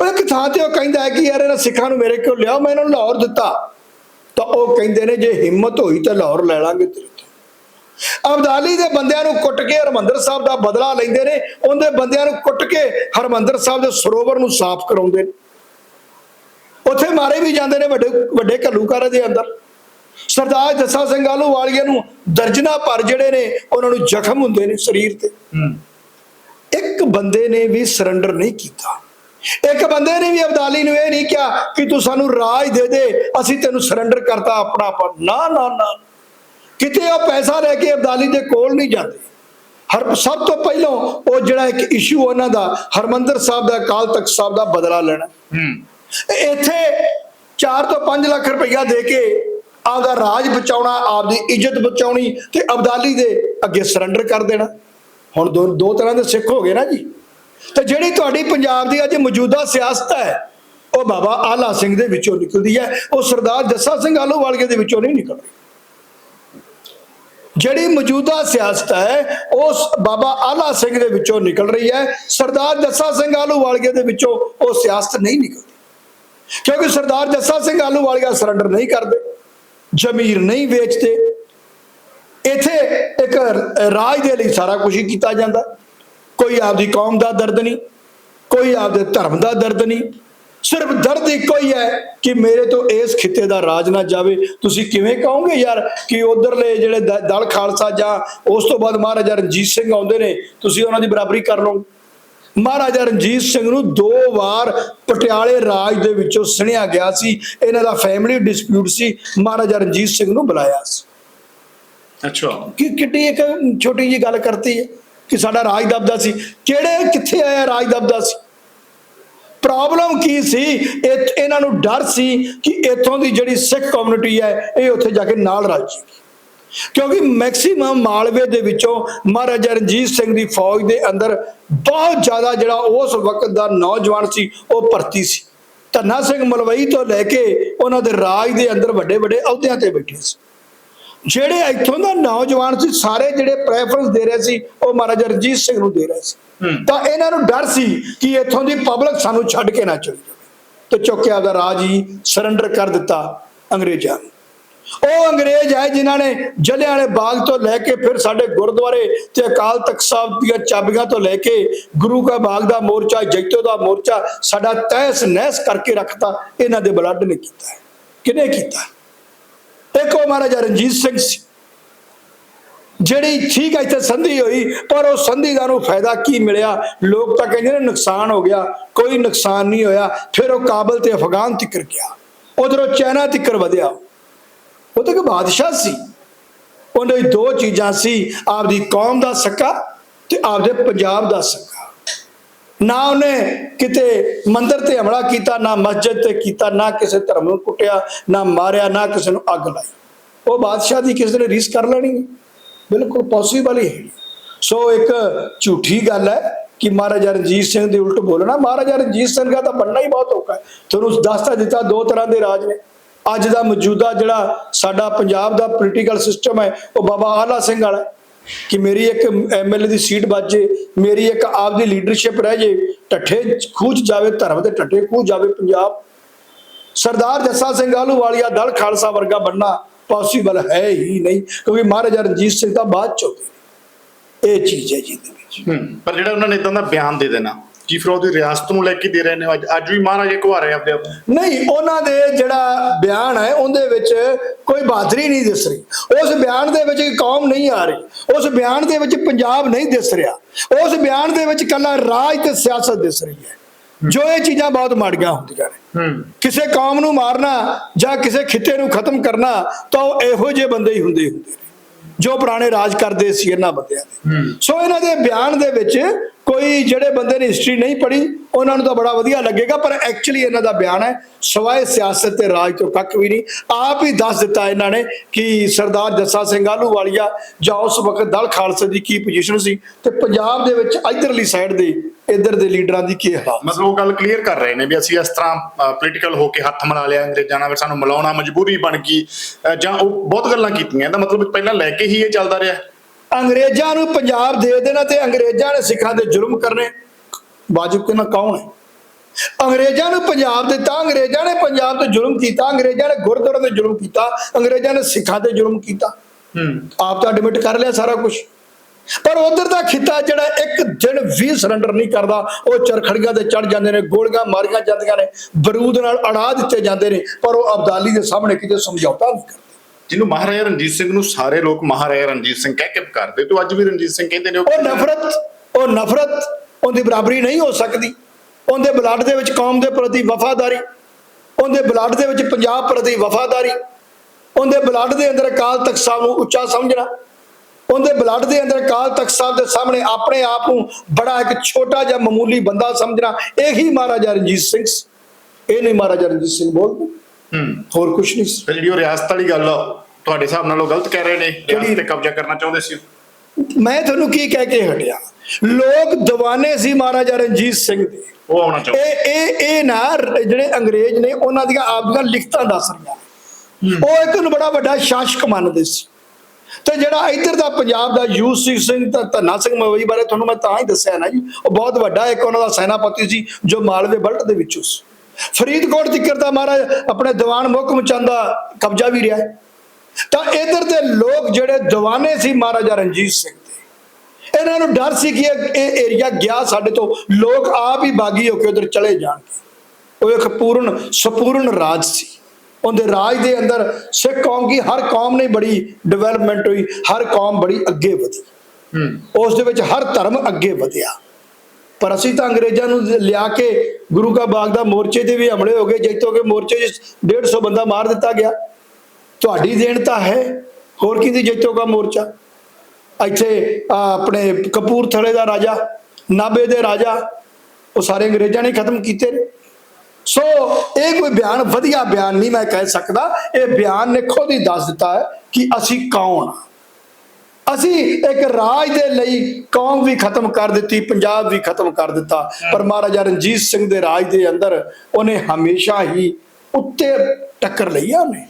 ਉਹ ਇੱਕ ਥਾਂ ਤੇ ਉਹ ਕਹਿੰਦਾ ਹੈ ਕਿ ਯਾਰ ਇਹਨਾਂ ਸਿੱਖਾਂ ਨੂੰ ਮੇਰੇ ਕੋਲ ਲਿਆਓ, ਮੈਂ ਇਹਨਾਂ ਨੂੰ ਲਾਹੌਰ ਦਿੱਤਾ। ਤਾਂ ਉਹ ਕਹਿੰਦੇ ਨੇ ਜੇ ਹਿੰਮਤ ਹੋਈ ਤਾਂ ਲਾਹੌਰ ਲੈ ਲਾਂਗੇ ਤੇਰੇ ਤੋਂ। ਅਬਦਾਲੀ ਦੇ ਬੰਦਿਆਂ ਨੂੰ ਕੁੱਟ ਕੇ ਹਰਮੰਦਰ ਸਾਹਿਬ ਦਾ ਬਦਲਾ ਲੈਂਦੇ ਨੇ ਉਹਦੇ ਬੰਦਿਆਂ ਨੂੰ ਕੁੱਟ ਕੇ ਹਰਮੰਦਰ ਸਾਹਿਬ ਦੇ ਸਰੋਵਰ ਨੂੰ ਸਾਫ਼ ਕਰਾਉਂਦੇ ਨੇ। ਉੱਥੇ ਮਾਰੇ ਵੀ ਜਾਂਦੇ ਨੇ ਵੱਡੇ ਵੱਡੇ ਘੱਲੂਕਾਰੇ ਦੇ ਅੰਦਰ। ਸਰਦਾਰ ਜੱਸਾ ਸਿੰਘ ਆਲੂਵਾਲੀਆ ਨੂੰ ਦਰਜਨਾ ਪਰ ਜਿਹੜੇ ਨੇ ਉਹਨਾਂ ਨੂੰ ਜ਼ਖਮ ਹੁੰਦੇ ਨੇ ਸਰੀਰ ਤੇ। ਇੱਕ ਬੰਦੇ ਨੇ ਵੀ ਸਰੈਂਡਰ ਨਹੀਂ ਕੀਤਾ। ਇੱਕ ਬੰਦੇ ਨੇ ਵੀ ਅਬਦਾਲੀ ਨੂੰ ਇਹ ਨਹੀਂ ਕਿਹਾ ਕਿ ਤੂੰ ਸਾਨੂੰ ਰਾਜ ਦੇ ਦੇ ਅਸੀਂ ਤੈਨੂੰ ਸਰੈਂਡਰ ਕਰਤਾ ਆਪਣਾ ਆਪ ਨਾ ਨਾ ਨਾ। ਕਿਤੇ ਉਹ ਪੈਸਾ ਲੈ ਕੇ ਅਬਦਾਲੀ ਦੇ ਕੋਲ ਨਹੀਂ ਜਾਂਦੇ। ਹਰ ਸਭ ਤੋਂ ਪਹਿਲਾਂ ਉਹ ਜਿਹੜਾ ਇੱਕ ਇਸ਼ੂ ਉਹਨਾਂ ਦਾ ਹਰਮੰਦਰ ਸਾਹਿਬ ਦਾ ਅਕਾਲ ਤਖਤ ਸਾਹਿਬ ਦਾ ਬਦਲਾ ਲੈਣਾ। ਹੂੰ। ਇੱਥੇ 4 ਤੋਂ 5 ਲੱਖ ਰੁਪਈਆ ਦੇ ਕੇ ਆਪਦਾ ਰਾਜ ਬਚਾਉਣਾ ਆਪਦੀ ਇੱਜ਼ਤ ਬਚਾਉਣੀ ਤੇ ਅਬਦਾਲੀ ਦੇ ਅੱਗੇ ਸਰੈਂਡਰ ਕਰ ਦੇਣਾ। ਹੁਣ ਦੋ ਦੋ ਤਰ੍ਹਾਂ ਦੇ ਸਿੱਖ ਹੋ ਗਏ ਨਾ ਜੀ। ਤੇ ਜਿਹੜੀ ਤੁਹਾਡੀ ਪੰਜਾਬ ਦੀ ਅੱਜ ਮੌਜੂਦਾ ਸਿਆਸਤ ਹੈ, ਉਹ ਬਾਬਾ ਆਲਾ ਸਿੰਘ ਦੇ ਵਿੱਚੋਂ ਨਿਕਲਦੀ ਹੈ। ਉਹ ਸਰਦਾਰ ਜੱਸਾ ਸਿੰਘ ਆਲੂਵਾਲੀਏ ਦੇ ਵਿੱਚੋਂ ਨਹੀਂ ਨਿਕਲਦੀ। ਜਿਹੜੀ ਮੌਜੂਦਾ ਸਿਆਸਤ ਹੈ ਉਸ ਬਾਬਾ ਆਲਾ ਸਿੰਘ ਦੇ ਵਿੱਚੋਂ ਨਿਕਲ ਰਹੀ ਹੈ। ਸਰਦਾਰ ਜੱਸਾ ਸਿੰਘ ਆਲੂਵਾਲੀਏ ਦੇ ਵਿੱਚੋਂ ਉਹ ਸਿਆਸਤ ਨਹੀਂ ਨਿਕਲਦੀ। ਕਿਉਂਕਿ ਸਰਦਾਰ ਜੱਸਾ ਸਿੰਘ ਆਲੂਵਾਲੀਆ ਸਰੈਂਡਰ ਨਹੀਂ ਕਰਦੇ, ਜ਼ਮੀਰ ਨਹੀਂ ਵੇਚਦੇ। ਇੱਥੇ ਇੱਕ ਰਾਜ ਦੇ ਲਈ ਸਾਰਾ ਕੁਝ ਕੀਤਾ ਜਾਂਦਾ। ਕੋਈ ਆਪਦੀ ਕੌਮ ਦਾ ਦਰਦ ਨਹੀਂ ਕੋਈ ਆਪਦੇ ਧਰਮ ਦਾ ਦਰਦ ਨਹੀਂ। ਸਿਰਫ ਦਰਦ ਇੱਕੋ ਹੀ ਹੈ ਕਿ ਮੇਰੇ ਤੋਂ ਇਸ ਖਿੱਤੇ ਦਾ ਰਾਜ ਨਾ ਜਾਵੇ। ਤੁਸੀਂ ਕਿਵੇਂ ਕਹੋਗੇ ਯਾਰ ਕਿ ਉਧਰਲੇ ਜਿਹੜੇ ਦਲ ਖਾਲਸਾ ਜਾਂ ਉਸ ਤੋਂ ਬਾਅਦ ਮਹਾਰਾਜਾ ਰਣਜੀਤ ਸਿੰਘ ਆਉਂਦੇ ਨੇ ਤੁਸੀਂ ਉਹਨਾਂ ਦੀ ਬਰਾਬਰੀ ਕਰ ਲਓ। ਮਹਾਰਾਜਾ ਰਣਜੀਤ ਸਿੰਘ ਨੂੰ ਦੋ ਵਾਰ ਪਟਿਆਲੇ ਰਾਜ ਦੇ ਵਿੱਚੋਂ ਸੁਣਿਆ ਗਿਆ ਸੀ। ਇਹਨਾਂ ਦਾ ਫੈਮਿਲੀ ਡਿਸਪਿਊਟ ਸੀ। ਮਹਾਰਾਜਾ ਰਣਜੀਤ ਸਿੰਘ ਨੂੰ ਬੁਲਾਇਆ ਸੀ। ਅੱਛਾ। ਕਿ ਕਿੱਡੀ ਇੱਕ ਛੋਟੀ ਜੀ ਗੱਲ ਕਰਤੀ ਹੈ। ਕਿ ਸਾਡਾ ਰਾਜ ਦਬਦਾ ਸੀ। ਕਿਹੜੇ, ਕਿੱਥੇ ਆਇਆ ਰਾਜ ਦਬਦਾ ਸੀ? ਪ੍ਰੋਬਲਮ ਕੀ ਸੀ? ਇਹਨਾਂ ਨੂੰ ਡਰ ਸੀ ਕਿ ਇੱਥੋਂ ਦੀ ਜਿਹੜੀ ਸਿੱਖ ਕਮਿਊਨਿਟੀ ਹੈ, ਇਹ ਉੱਥੇ ਜਾ ਕੇ ਨਾਲ ਰਲ ਕਿਉਂਕਿ ਮੈਕਸਿਮਮ ਮਾਲਵੇ ਦੇ ਵਿੱਚੋਂ ਮਹਾਰਾਜਾ ਰਣਜੀਤ ਸਿੰਘ ਦੀ ਫੌਜ ਦੇ ਅੰਦਰ ਬਹੁਤ ਜ਼ਿਆਦਾ ਜਿਹੜਾ ਉਸ ਵਕਤ ਦਾ ਨੌਜਵਾਨ ਸੀ, ਉਹ ਭਰਤੀ ਸੀ। ਧੰਨਾ ਸਿੰਘ ਮਲਵਈ ਤੋਂ ਲੈ ਕੇ ਉਹਨਾਂ ਦੇ ਰਾਜ ਦੇ ਅੰਦਰ ਵੱਡੇ ਵੱਡੇ ਅਹੁਦਿਆਂ ਤੇ ਬੈਠੇ ਸੀ। ਜਿਹੜੇ ਇੱਥੋਂ ਦਾ ਨੌਜਵਾਨ ਸੀ ਸਾਰੇ ਜਿਹੜੇ ਪ੍ਰੈਫਰੈਂਸ ਦੇ ਰਹੇ ਸੀ ਉਹ ਮਹਾਰਾਜਾ ਰਣਜੀਤ ਸਿੰਘ ਨੂੰ ਦੇ ਰਹੇ ਸੀ। ਤਾਂ ਇਹਨਾਂ ਨੂੰ ਡਰ ਸੀ ਕਿ ਇੱਥੋਂ ਦੀ ਪਬਲਿਕ ਸਾਨੂੰ ਛੱਡ ਕੇ ਨਾ ਚਲੀ ਜਾਵੇ। ਤੇ ਚੁੱਕ ਕੇ ਆਪਦਾ ਰਾਜ ਹੀ ਸਰੈਂਡਰ ਕਰ ਦਿੱਤਾ ਅੰਗਰੇਜ਼ਾਂ ਨੂੰ। ਉਹ ਅੰਗਰੇਜ਼ ਹੈ ਜਿਨ੍ਹਾਂ ਨੇ ਜਲਿਆਂਵਾਲੇ ਬਾਗ ਤੋਂ ਲੈ ਕੇ ਫਿਰ ਸਾਡੇ ਗੁਰਦੁਆਰੇ ਤੇ ਅਕਾਲ ਤਖਤ ਸਾਹਿਬ ਦੀਆਂ ਚਾਬੀਆਂ ਤੋਂ ਲੈ ਕੇ ਗੁਰੂ ਕਾ ਬਾਗ ਦਾ ਮੋਰਚਾ ਜੈਤੋ ਦਾ ਮੋਰਚਾ ਸਾਡਾ ਤਹਿਸ ਨਹਿਸ ਕਰਕੇ ਰੱਖਤਾ ਇਹਨਾਂ ਦੇ ਬਲੱਡ ਨੇ ਕੀਤਾ। ਹੈ ਕਿਹਨੇ ਕੀਤਾ? ਇੱਕ ਉਹ ਮਹਾਰਾਜਾ ਰਣਜੀਤ ਸਿੰਘ ਸੀ। ਜਿਹੜੀ ਠੀਕ ਹੈ ਇੱਥੇ ਸੰਧੀ ਹੋਈ, ਪਰ ਉਹ ਸੰਧੀ ਦਾ ਨੂੰ ਫਾਇਦਾ ਕੀ ਮਿਲਿਆ? ਲੋਕ ਤਾਂ ਕਹਿੰਦੇ ਨੇ ਨੁਕਸਾਨ ਹੋ ਗਿਆ, ਕੋਈ ਨੁਕਸਾਨ ਨਹੀਂ ਹੋਇਆ। ਫਿਰ ਉਹ ਕਾਬਲ ਤੇ ਅਫਗਾਨ ਤਿੱਕਰ ਗਿਆ। ਉਧਰੋਂ ਚਾਈਨਾ ਤਿੱਕਰ ਵਧਿਆ। ਉਹ ਤਾਂ ਇੱਕ ਬਾਦਸ਼ਾਹ ਸੀ। ਉਹਦੇ ਵਿੱਚ ਦੋ ਚੀਜ਼ਾਂ ਸੀ, ਆਪਦੀ ਕੌਮ ਦਾ ਸੱਕਾ ਤੇ ਆਪਦੇ ਪੰਜਾਬ ਦਾ ਸੱਕਾ। ਨਾ ਉਹਨੇ ਕਿਤੇ ਮੰਦਰ ਤੇ ਹਮਲਾ ਕੀਤਾ, ਨਾ ਮਸਜਿਦ ਤੇ ਕੀਤਾ, ਨਾ ਕਿਸੇ ਧਰਮ ਨੂੰ ਕੁੱਟਿਆ, ਨਾ ਮਾਰਿਆ, ਨਾ ਕਿਸੇ ਨੂੰ ਅੱਗ ਲਾਈ। ਉਹ ਬਾਦਸ਼ਾਹ ਦੀ ਕਿਸੇ ਨੇ ਰੀਸ ਕਰ ਲੈਣੀ ਹੈ? ਬਿਲਕੁਲ ਪੋਸੀਬਲ ਹੀ ਹੈ। ਸੋ ਇੱਕ ਝੂਠੀ ਗੱਲ ਹੈ ਕਿ ਮਹਾਰਾਜਾ ਰਣਜੀਤ ਸਿੰਘ ਦੇ ਉਲਟ ਬੋਲਣਾ, ਮਹਾਰਾਜਾ ਰਣਜੀਤ ਸਿੰਘ ਦਾ ਤਾਂ ਬਣਨਾ ਹੀ ਬਹੁਤ ਔਖਾ ਹੈ। ਤੁਹਾਨੂੰ ਦੱਸਤਾ ਦਿੱਤਾ ਦੋ ਤਰ੍ਹਾਂ ਦੇ ਰਾਜ ਨੇ। ਅੱਜ ਦਾ ਮੌਜੂਦਾ ਜਿਹੜਾ ਸਾਡਾ ਪੰਜਾਬ ਦਾ ਪੋਲੀਟੀਕਲ ਸਿਸਟਮ ਹੈ, ਉਹ ਬਾਬਾ ਆਲਾ ਸਿੰਘ ਵਾਲਾ ਕਿ ਮੇਰੀ ਇੱਕ ਐਮਐਲਏ ਦੀ ਸੀਟ ਬਾਜੇ ਮੇਰੀ ਇੱਕ ਆਪਦੀ ਲੀਡਰਸ਼ਿਪ ਰਹਿ ਜੇ ਟੱਠੇ ਖੂਚ ਜਾਵੇ ਧਰਮ ਤੇ ਟੱਠੇ ਖੂਚ ਜਾਵੇ ਪੰਜਾਬ। ਸਰਦਾਰ ਜੱਸਾ ਸਿੰਘ ਆਹਲੂਵਾਲੀਆ ਦਲ ਖਾਲਸਾ ਵਰਗਾ ਬਣਨਾ ਪੋਸੀਬਲ ਹੈ ਹੀ ਨਹੀਂ, ਕਿਉਂਕਿ ਮਹਾਰਾਜਾ ਰਣਜੀਤ ਸਿੰਘ ਤਾਂ ਬਾਅਦ ਚੋਂ ਹੋ ਇਹ ਚੀਜ਼ ਹੈ ਜੀ ਇਹਦੇ ਵਿੱਚ। ਪਰ ਜਿਹੜਾ ਉਹਨਾਂ ਨੇ ਇਦਾਂ ਦਾ ਬਿਆਨ ਦੇ ਦੇਣਾ ਕੀ ਫਿਰ ਉਹਦੀ ਰਿਆਸਤ ਨੂੰ ਲੈ ਕੇ ਦੇ ਰਹੇ ਨੇ? ਅੱਜ ਅੱਜ ਵੀ ਮਹਾਰਾਜੇ ਘਵਾ ਰਹੇ ਆਪਦੇ ਆਪ। ਨਹੀਂ ਉਹਨਾਂ ਦੇ ਜਿਹੜਾ ਬਿਆਨ ਹੈ ਉਹਦੇ ਵਿੱਚ ਕੋਈ ਬਹਾਦਰੀ ਨਹੀਂ ਦਿਸ ਰਹੀ। ਉਸ ਬਿਆਨ ਦੇ ਵਿੱਚ ਕੌਮ ਨਹੀਂ ਆ ਰਹੀ। ਉਸ ਬਿਆਨ ਦੇ ਵਿੱਚ ਪੰਜਾਬ ਨਹੀਂ ਦਿਸ ਰਿਹਾ। ਉਸ ਬਿਆਨ ਦੇ ਵਿੱਚ ਕੱਲਾ ਰਾਜ ਤੇ ਸਿਆਸਤ ਦਿਸ ਰਹੀ ਹੈ। ਜੋ ਇਹ ਚੀਜ਼ਾਂ ਬਹੁਤ ਮਾੜੀਆਂ ਹੁੰਦੀਆਂ ਨੇ। ਕਿਸੇ ਕੌਮ ਨੂੰ ਮਾਰਨਾ ਜਾਂ ਕਿਸੇ ਖਿੱਤੇ ਨੂੰ ਖਤਮ ਕਰਨਾ ਤਾਂ ਉਹ ਇਹੋ ਜਿਹੇ ਬੰਦੇ ਹੀ ਹੁੰਦੇ ਹੁੰਦੇ ਜੋ ਪੁਰਾਣੇ ਰਾਜ ਕਰਦੇ ਸੀ ਇਹਨਾਂ ਬੰਦਿਆਂ ਦੇ। ਸੋ ਇਹਨਾਂ ਦੇ ਬਿਆਨ ਦੇ ਵਿੱਚ ਕੋਈ ਜਿਹੜੇ ਬੰਦੇ ਨੇ ਹਿਸਟਰੀ ਨਹੀਂ ਪੜ੍ਹੀ, ਉਹਨਾਂ ਨੂੰ ਤਾਂ ਬੜਾ ਵਧੀਆ ਲੱਗੇਗਾ, ਪਰ ਐਕਚੁਅਲੀ ਇਹਨਾਂ ਦਾ ਬਿਆਨ ਹੈ, ਸਵਾਏ ਸਿਆਸਤ ਤੇ ਰਾਜ ਤੋਂ ਕੱਖ ਵੀ ਨਹੀਂ। ਆਪ ਹੀ ਦੱਸ ਦਿੱਤਾ ਇਹਨਾਂ ਨੇ ਕਿ ਸਰਦਾਰ ਜੱਸਾ ਸਿੰਘ ਆਹਲੂਵਾਲੀਆ ਜਾਂ ਉਸ ਵਕਤ ਦਲ ਖਾਲਸੇ ਦੀ ਕੀ ਪੋਜੀਸ਼ਨ ਸੀ ਤੇ ਪੰਜਾਬ ਦੇ ਵਿੱਚ ਇਧਰਲੀ ਸਾਈਡ ਦੇ ਇਧਰ ਦੇ ਲੀਡਰਾਂ ਦੀ ਕੀ ਹਾਲਤ ਮਤਲਬ ਉਹ ਗੱਲ ਕਲੀਅਰ ਕਰ ਰਹੇ ਨੇ ਵੀ ਅਸੀਂ ਇਸ ਤਰ੍ਹਾਂ ਪੋਲੀਟੀਕਲ ਹੋ ਕੇ ਹੱਥ ਮਿਲਾ ਲਿਆ, ਅੰਗਰੇਜ਼ਾਂ ਨਾਲ ਸਾਨੂੰ ਮਿਲਾਉਣਾ ਮਜਬੂਰੀ ਬਣ ਗਈ। ਜਾਂ ਉਹ ਬਹੁਤ ਗੱਲਾਂ ਕੀਤੀਆਂ, ਇਹਦਾ ਮਤਲਬ ਪਹਿਲਾਂ ਲੈ ਕੇ ਹੀ ਇਹ ਚੱਲਦਾ ਰਿਹਾ। ਅੰਗਰੇਜ਼ਾਂ ਨੂੰ ਪੰਜਾਬ ਦੇ ਦੇਣਾ ਤੇ ਅੰਗਰੇਜ਼ਾਂ ਨੇ ਸਿੱਖਾਂ ਦੇ ਜ਼ੁਲਮ ਕਰਨੇ। ਵਾਜib ਕਿਨਾ ਕੌਣ ਹੈ? ਅੰਗਰੇਜ਼ਾਂ ਨੂੰ ਪੰਜਾਬ ਦਿੱਤਾ ਅੰਗਰੇਜ਼ਾਂ ਨੇ ਪੰਜਾਬ ਤੇ ਜ਼ੁਲਮ ਕੀਤਾ ਅੰਗਰੇਜ਼ਾਂ ਨੇ ਗੁਰਦੁਆਰੇ ਤੇ ਜ਼ੁਲਮ ਕੀਤਾ ਅੰਗਰੇਜ਼ਾਂ ਨੇ ਸਿੱਖਾਂ ਤੇ ਜ਼ੁਲਮ ਕੀਤਾ। ਹੂੰ। ਆਪ ਤਾਂ ਐਡਮਿਟ ਕਰ ਲਿਆ ਸਾਰਾ ਕੁਝ ਪਰ ਉਧਰ ਦਾ ਖਿੱਤਾ ਜਿਹੜਾ ਇੱਕ ਦਿਨ ਵੀ ਸਰੈਂਡਰ ਨਹੀਂ ਕਰਦਾ ਉਹ ਚਰਖੜੀਆਂ ਤੇ ਚੜ ਜਾਂਦੇ ਨੇ ਗੋਲੀਆਂ ਮਾਰੀਆਂ ਜਾਂਦੀਆਂ ਨੇ ਬਰੂਦ ਨਾਲ ਅੜਾ ਦਿੱਤੇ ਜਾਂਦੇ ਨੇ ਪਰ ਉਹ ਅਬਦਾਲੀ ਦੇ ਸਾਹਮਣੇ ਕਿਤੇ ਸਮਝੌਤਾ ਨਹੀਂ ਕਰਦੇ। ਜਿਹਨੂੰ ਮਹਾਰਾਜਾ ਰਣਜੀਤ ਸਿੰਘ ਨੂੰ ਸਾਰੇ ਲੋਕ ਮਹਾਰਾਜਾ ਰਣਜੀਤ ਸਿੰਘ ਕਹਿ ਕੇ ਪੁਕਾਰਦੇ, ਤੇ ਅੱਜ ਵੀ ਰਣਜੀਤ ਸਿੰਘ ਕਹਿੰਦੇ ਨੇ ਉਹ ਨਫ਼ਰਤ ਉਹ ਨਫ਼ਰਤ ਉਹਦੀ ਬਰਾਬਰੀ ਨਹੀਂ ਹੋ ਸਕਦੀ ਉਹਦੇ ਬਲੱਡ ਦੇ ਵਿੱਚ ਕੌਮ ਦੇ ਪ੍ਰਤੀ ਵਫਾਦਾਰੀ, ਉਹਦੇ ਬਲੱਡ ਦੇ ਵਿੱਚ ਪੰਜਾਬ ਪ੍ਰਤੀ ਵਫਾਦਾਰੀ, ਉਹਦੇ ਬਲੱਡ ਦੇ ਅੰਦਰ ਅਕਾਲ ਤਖਤ ਸਾਹਿਬ ਨੂੰ ਉੱਚਾ ਸਮਝਣਾ, ਉਹਦੇ ਬਲੱਡ ਦੇ ਅੰਦਰ ਅਕਾਲ ਤਖਤ ਸਾਹਿਬ ਦੇ ਸਾਹਮਣੇ ਆਪਣੇ ਆਪ ਨੂੰ ਬੜਾ ਇੱਕ ਛੋਟਾ ਜਿਹਾ ਮਾਮੂਲੀ ਬੰਦਾ ਸਮਝਣਾ, ਇਹੀ ਮਹਾਰਾਜਾ ਰਣਜੀਤ ਸਿੰਘ ਸੀ। ਇਹ ਨਹੀਂ ਮਹਾਰਾਜਾ ਰਣਜੀਤ ਸਿੰਘ ਬੋਲਦੇ ਹੋਰ ਕੁਝ ਨਹੀਂ। ਸੀ ਜਿਹੜੀ ਉਹ ਰਿਆਸਤ ਵਾਲੀ ਗੱਲ ਆ ਤੁਹਾਡੇ ਹਿਸਾਬ ਨਾਲ ਉਹ ਗਲਤ ਕਹਿ ਰਹੇ ਨੇ? ਰਿਆਸਤ ਤੇ ਕਬਜ਼ਾ ਕਰਨਾ ਚਾਹੁੰਦੇ ਸੀ ਮੈਂ ਤੁਹਾਨੂੰ ਕੀ ਕਹਿ ਕੇ ਹਟਿਆ? ਲੋਕ دیਵਾਨੇ ਸੀ ਮਹਾਰਾਜਾ ਰਣਜੀਤ ਸਿੰਘ ਦੇ। ਉਹ ਆਉਣਾ ਚਾਹੁੰਦੇ ਇਹ ਇਹ ਇਹ ਨਾ ਰ- ਜਿਹੜੇ ਅੰਗਰੇਜ਼ ਨੇ ਉਹਨਾਂ ਦੀਆਂ ਆਪਦੀਆਂ ਲਿਖਤਾਂ ਦੱਸ ਰਹੀਆਂ ਨੇ। ਉਹ ਇੱਕ ਨੂੰ ਬੜਾ ਵੱਡਾ ਸ਼ਾਸਕ ਮੰਨਦੇ ਸੀ। ਤੇ ਜਿਹੜਾ ਇੱਧਰ ਦਾ ਪੰਜਾਬ ਦਾ ਯੂਸੀ ਸਿੰਘ ਤੇ ਧੰਨਾ ਸਿੰਘ ਮਵਈ ਬਾਰੇ ਤੁਹਾਨੂੰ ਮੈਂ ਤਾਂ ਹੀ ਦੱਸਿਆ ਨਾ ਜੀ ਉਹ ਬਹੁਤ ਵੱਡਾ ਇੱਕ ਉਹਨਾਂ ਦਾ ਸੈਨਾਪਤੀ ਸੀ ਜੋ ਮਾਲਵੇ ਬਲਟ ਦੇ ਵਿੱਚੋਂ ਸੀ। ਫਰੀਦਕੋਟ ਜ਼ਿਕਰ ਦਾ ਮਹਾਰਾਜ ਆਪਣੇ ਦੀਵਾਨ ਮੁਹਕਮ ਚੰਦ ਦਾ ਕਬਜ਼ਾ ਵੀ ਰਿਹਾ। ਤਾਂ ਇੱਧਰ ਦੇ ਲੋਕ ਜਿਹੜੇ ਦੀਵਾਨੇ ਸੀ ਮਹਾਰਾਜਾ ਰਣਜੀਤ ਸਿੰਘ ਦੇ ਇਹਨਾਂ ਨੂੰ ਡਰ ਸੀ ਕਿ ਇਹ ਏਰੀਆ ਗਿਆ ਸਾਡੇ ਤੋਂ ਲੋਕ ਆਪ ਹੀ ਬਾਗੀ ਹੋ ਕੇ ਉਧਰ ਚਲੇ ਜਾਣਗੇ। ਉਹ ਇੱਕ ਪੂਰਨ ਸੰਪੂਰਨ ਰਾਜ ਸੀ। ਉਹਦੇ ਰਾਜ ਦੇ ਅੰਦਰ ਸਿੱਖ ਕੌਮ ਦੀ ਹਰ ਕੌਮ ਨੇ ਬੜੀ ਡਿਵੈਲਪਮੈਂਟ ਹੋਈ ਹਰ ਕੌਮ ਬੜੀ ਅੱਗੇ ਵਧੀ। ਹੂੰ। ਉਸ ਦੇ ਵਿੱਚ ਹਰ ਧਰਮ ਅੱਗੇ ਵਧਿਆ। ਪਰ ਅਸੀਂ ਤਾਂ ਅੰਗਰੇਜ਼ਾਂ ਨੂੰ ਲਿਆ ਕੇ ਗੁਰੂ ਕਾ ਬਾਗ ਦਾ ਮੋਰਚੇ ਤੇ ਵੀ ਹਮਲੇ ਹੋ ਗਏ ਜੈਤੋ ਕੇ ਮੋਰਚੇ 'ਚ 150 ਬੰਦਾ ਮਾਰ ਦਿੱਤਾ ਗਿਆ। ਤੁਹਾਡੀ ਦੇਣ ਤਾਂ ਹੈ, ਹੋਰ ਕਿਹਦੀ ਜਿੱਤੂਗਾ ਮੋਰਚਾ? ਇੱਥੇ ਆਪਣੇ ਕਪੂਰਥਲੇ ਦਾ ਰਾਜਾ, ਨਾਬੇ ਦੇ ਰਾਜਾ, ਉਹ ਸਾਰੇ ਅੰਗਰੇਜ਼ਾਂ ਨੇ ਖਤਮ ਕੀਤੇ ਨੇ। ਸੋ, ਇਹ ਕੋਈ ਬਿਆਨ, ਵਧੀਆ ਬਿਆਨ ਨਹੀਂ ਮੈਂ ਕਹਿ ਸਕਦਾ। ਇਹ ਬਿਆਨ ਨੇ ਖੁਦ ਹੀ ਦੱਸ ਦਿੱਤਾ ਹੈ ਕਿ ਅਸੀਂ ਕੌਣ ਹਾਂ ਅਸੀਂ ਇੱਕ ਰਾਜ ਦੇ ਲਈ ਕੌਮ ਵੀ ਖਤਮ ਕਰ ਦਿੱਤੀ ਪੰਜਾਬ ਵੀ ਖਤਮ ਕਰ ਦਿੱਤਾ। ਪਰ ਮਹਾਰਾਜਾ ਰਣਜੀਤ ਸਿੰਘ ਦੇ ਰਾਜ ਦੇ ਅੰਦਰ ਉਹਨੇ ਹਮੇਸ਼ਾ ਹੀ ਉੱਤੇ ਟੱਕਰ ਲਈ ਆ ਉਹਨੇ।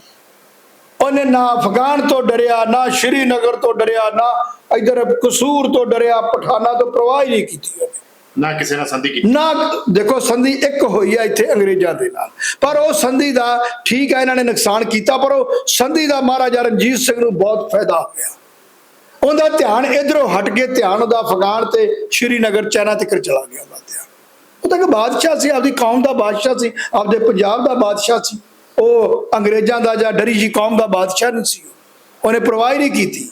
ਉਹਨੇ ਨਾ ਅਫਗਾਨ ਤੋਂ ਡਰਿਆ ਨਾ ਸ਼੍ਰੀਨਗਰ ਤੋਂ ਡਰਿਆ ਨਾ ਇਧਰ ਕਸੂਰ ਤੋਂ ਡਰਿਆ ਪਠਾਨਾ ਤੋਂ ਪ੍ਰਵਾਹ ਹੀ ਨਹੀਂ ਕੀਤੀ ਉਹਨੇ। ਨਾ ਕਿਸੇ ਨਾਲ ਸੰਧੀ ਕੀਤੀ। ਨਾ ਦੇਖੋ ਸੰਧੀ ਇੱਕ ਹੋਈ ਆ ਇੱਥੇ ਅੰਗਰੇਜ਼ਾਂ ਦੇ ਨਾਲ। ਪਰ ਉਹ ਸੰਧੀ ਦਾ ਠੀਕ ਹੈ ਇਹਨਾਂ ਨੇ ਨੁਕਸਾਨ ਕੀਤਾ ਪਰ ਉਹ ਸੰਧੀ ਦਾ ਮਹਾਰਾਜਾ ਰਣਜੀਤ ਸਿੰਘ ਨੂੰ ਬਹੁਤ ਫਾਇਦਾ ਹੋਇਆ। ਉਹਦਾ ਧਿਆਨ ਇਧਰੋਂ ਹਟ ਕੇ ਧਿਆਨ ਉਹਦਾ ਅਫਗਾਨ ਤੇ ਸ਼੍ਰੀਨਗਰ ਚਾਈਨਾ ਤੱਕ ਚਲਾ ਗਿਆ ਉਹਦਾ ਧਿਆਨ। ਉਹ ਤਾਂ ਇੱਕ ਬਾਦਸ਼ਾਹ ਸੀ, ਆਪਦੀ ਕੌਮ ਦਾ ਬਾਦਸ਼ਾਹ ਸੀ, ਆਪਦੇ ਪੰਜਾਬ ਦਾ ਬਾਦਸ਼ਾਹ ਸੀ। ਉਹ ਅੰਗਰੇਜ਼ਾਂ ਦਾ ਜਾਂ ਡਰੀ ਜੀ ਕੌਮ ਦਾ ਬਾਦਸ਼ਾਹ ਨਹੀਂ ਸੀ ਉਹਨੇ ਪਰਵਾਹ ਨਹੀਂ ਕੀਤੀ।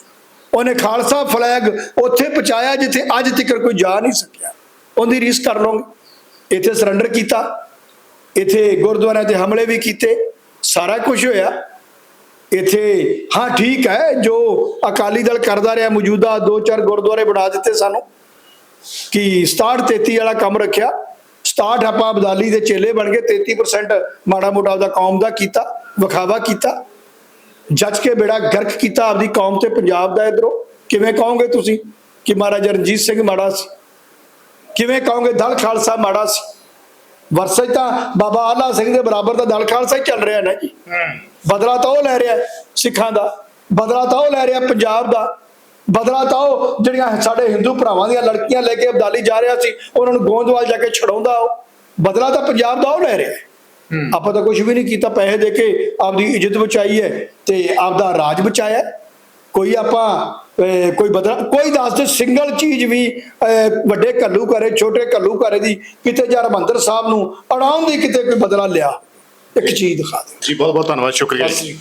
ਉਹਨੇ ਖਾਲਸਾ ਫਲੈਗ ਉੱਥੇ ਪਹੁੰਚਾਇਆ ਜਿੱਥੇ ਅੱਜ ਤੱਕ ਕੋਈ ਜਾ ਨਹੀਂ ਸਕਿਆ। ਉਹਦੀ ਰੀਸ ਕਰ ਲਓਗੇ। ਇੱਥੇ ਸਰੈਂਡਰ ਕੀਤਾ। ਇੱਥੇ ਗੁਰਦੁਆਰਿਆਂ ਤੇ ਹਮਲੇ ਵੀ ਕੀਤੇ। ਸਾਰਾ ਕੁਝ ਹੋਇਆ। ਇੱਥੇ, ਹਾਂ, ਠੀਕ ਹੈ, ਜੋ ਅਕਾਲੀ ਦਲ ਕਰਦਾ ਰਿਹਾ, ਮੌਜੂਦਾ ਦੋ ਚਾਰ ਗੁਰਦੁਆਰੇ ਬਣਾ ਦਿੱਤੇ ਸਾਨੂੰ, ਕਿ 67 33 ਵਾਲਾ ਕੰਮ ਰੱਖਿਆ 67 ਆਪਾਂ ਅਬਦਾਲੀ ਦੇ ਚੇਲੇ ਬਣ ਗਏ 33% ਮਾੜਾ ਮੋਟਾ ਆਪਦਾ ਕੌਮ ਦਾ ਕੀਤਾ, ਵਿਖਾਵਾ ਕੀਤਾ, ਜੱਜ ਕੇ ਬੇੜਾ ਗਰਕ ਕੀਤਾ ਆਪਦੀ ਕੌਮ ਤੇ ਪੰਜਾਬ ਦਾ ਇਧਰੋਂ। ਕਿਵੇਂ ਕਹੋਗੇ ਤੁਸੀਂ ਕਿ ਮਹਾਰਾਜਾ ਰਣਜੀਤ ਸਿੰਘ ਮਾੜਾ ਸੀ? ਕਿਵੇਂ ਕਹੋਗੇ ਦਲ ਖਾਲਸਾ ਮਾੜਾ ਸੀ? ਵਰਸੇ ਤਾਂ ਬਾਬਾ ਆਲਾ ਸਿੰਘ ਦੇ ਬਰਾਬਰ ਦਾ ਦਲ ਖਾਲਸਾ ਹੀ ਚੱਲ ਰਿਹਾ ਨਾ ਜੀ। ਬਦਲਾ ਤਾਂ ਉਹ ਲੈ ਰਿਹਾ ਸਿੱਖਾਂ ਦਾ ਬਦਲਾ ਤਾਂ ਉਹ ਲੈ ਰਿਹਾ ਪੰਜਾਬ ਦਾ ਬਦਲਾ ਤਾਂ ਉਹ ਜਿਹੜੀਆਂ ਸਾਡੇ ਹਿੰਦੂ ਭਰਾਵਾਂ ਦੀਆਂ ਲੜਕੀਆਂ ਲੈ ਕੇ ਅਬਦਾਲੀ ਜਾ ਰਿਹਾ ਸੀ ਉਹਨਾਂ ਨੂੰ ਗੋਂਦਵਾਲ ਜਾ ਕੇ ਛਡਾਉਂਦਾ ਉਹ ਬਦਲਾ ਤਾਂ ਪੰਜਾਬ ਦਾ ਉਹ ਲੈ ਰਿਹਾ ਆਪਾਂ ਤਾਂ ਕੁਝ ਵੀ ਨਹੀਂ ਕੀਤਾ ਪੈਸੇ ਦੇ ਕੇ ਆਪਦੀ ਇੱਜ਼ਤ ਬਚਾਈ ਹੈ ਤੇ ਆਪਦਾ ਰਾਜ ਬਚਾਇਆ। ਕੋਈ ਆਪਾਂ ਕੋਈ ਬਦਲਾ ਕੋਈ ਦੱਸ ਦੇ ਸਿੰਗਲ ਚੀਜ਼ ਵੀ ਵੱਡੇ ਕੱਲੂ ਕਰੇ ਛੋਟੇ ਕੱਲੂ ਕਰੇ ਦੀ ਕਿਤੇ ਜਾਂ ਹਰਿਮੰਦਰ ਸਾਹਿਬ ਨੂੰ ਅੜਾਉਣ ਦੀ ਕਿਤੇ ਕੋਈ ਬਦਲਾ ਲਿਆ। ਇੱਕ ਚੀਜ਼ ਦਿਖਾ ਦੇ ਜੀ ਬਹੁਤ ਬਹੁਤ ਧੰਨਵਾਦ ਸ਼ੁਕਰੀਆ ਜੀ।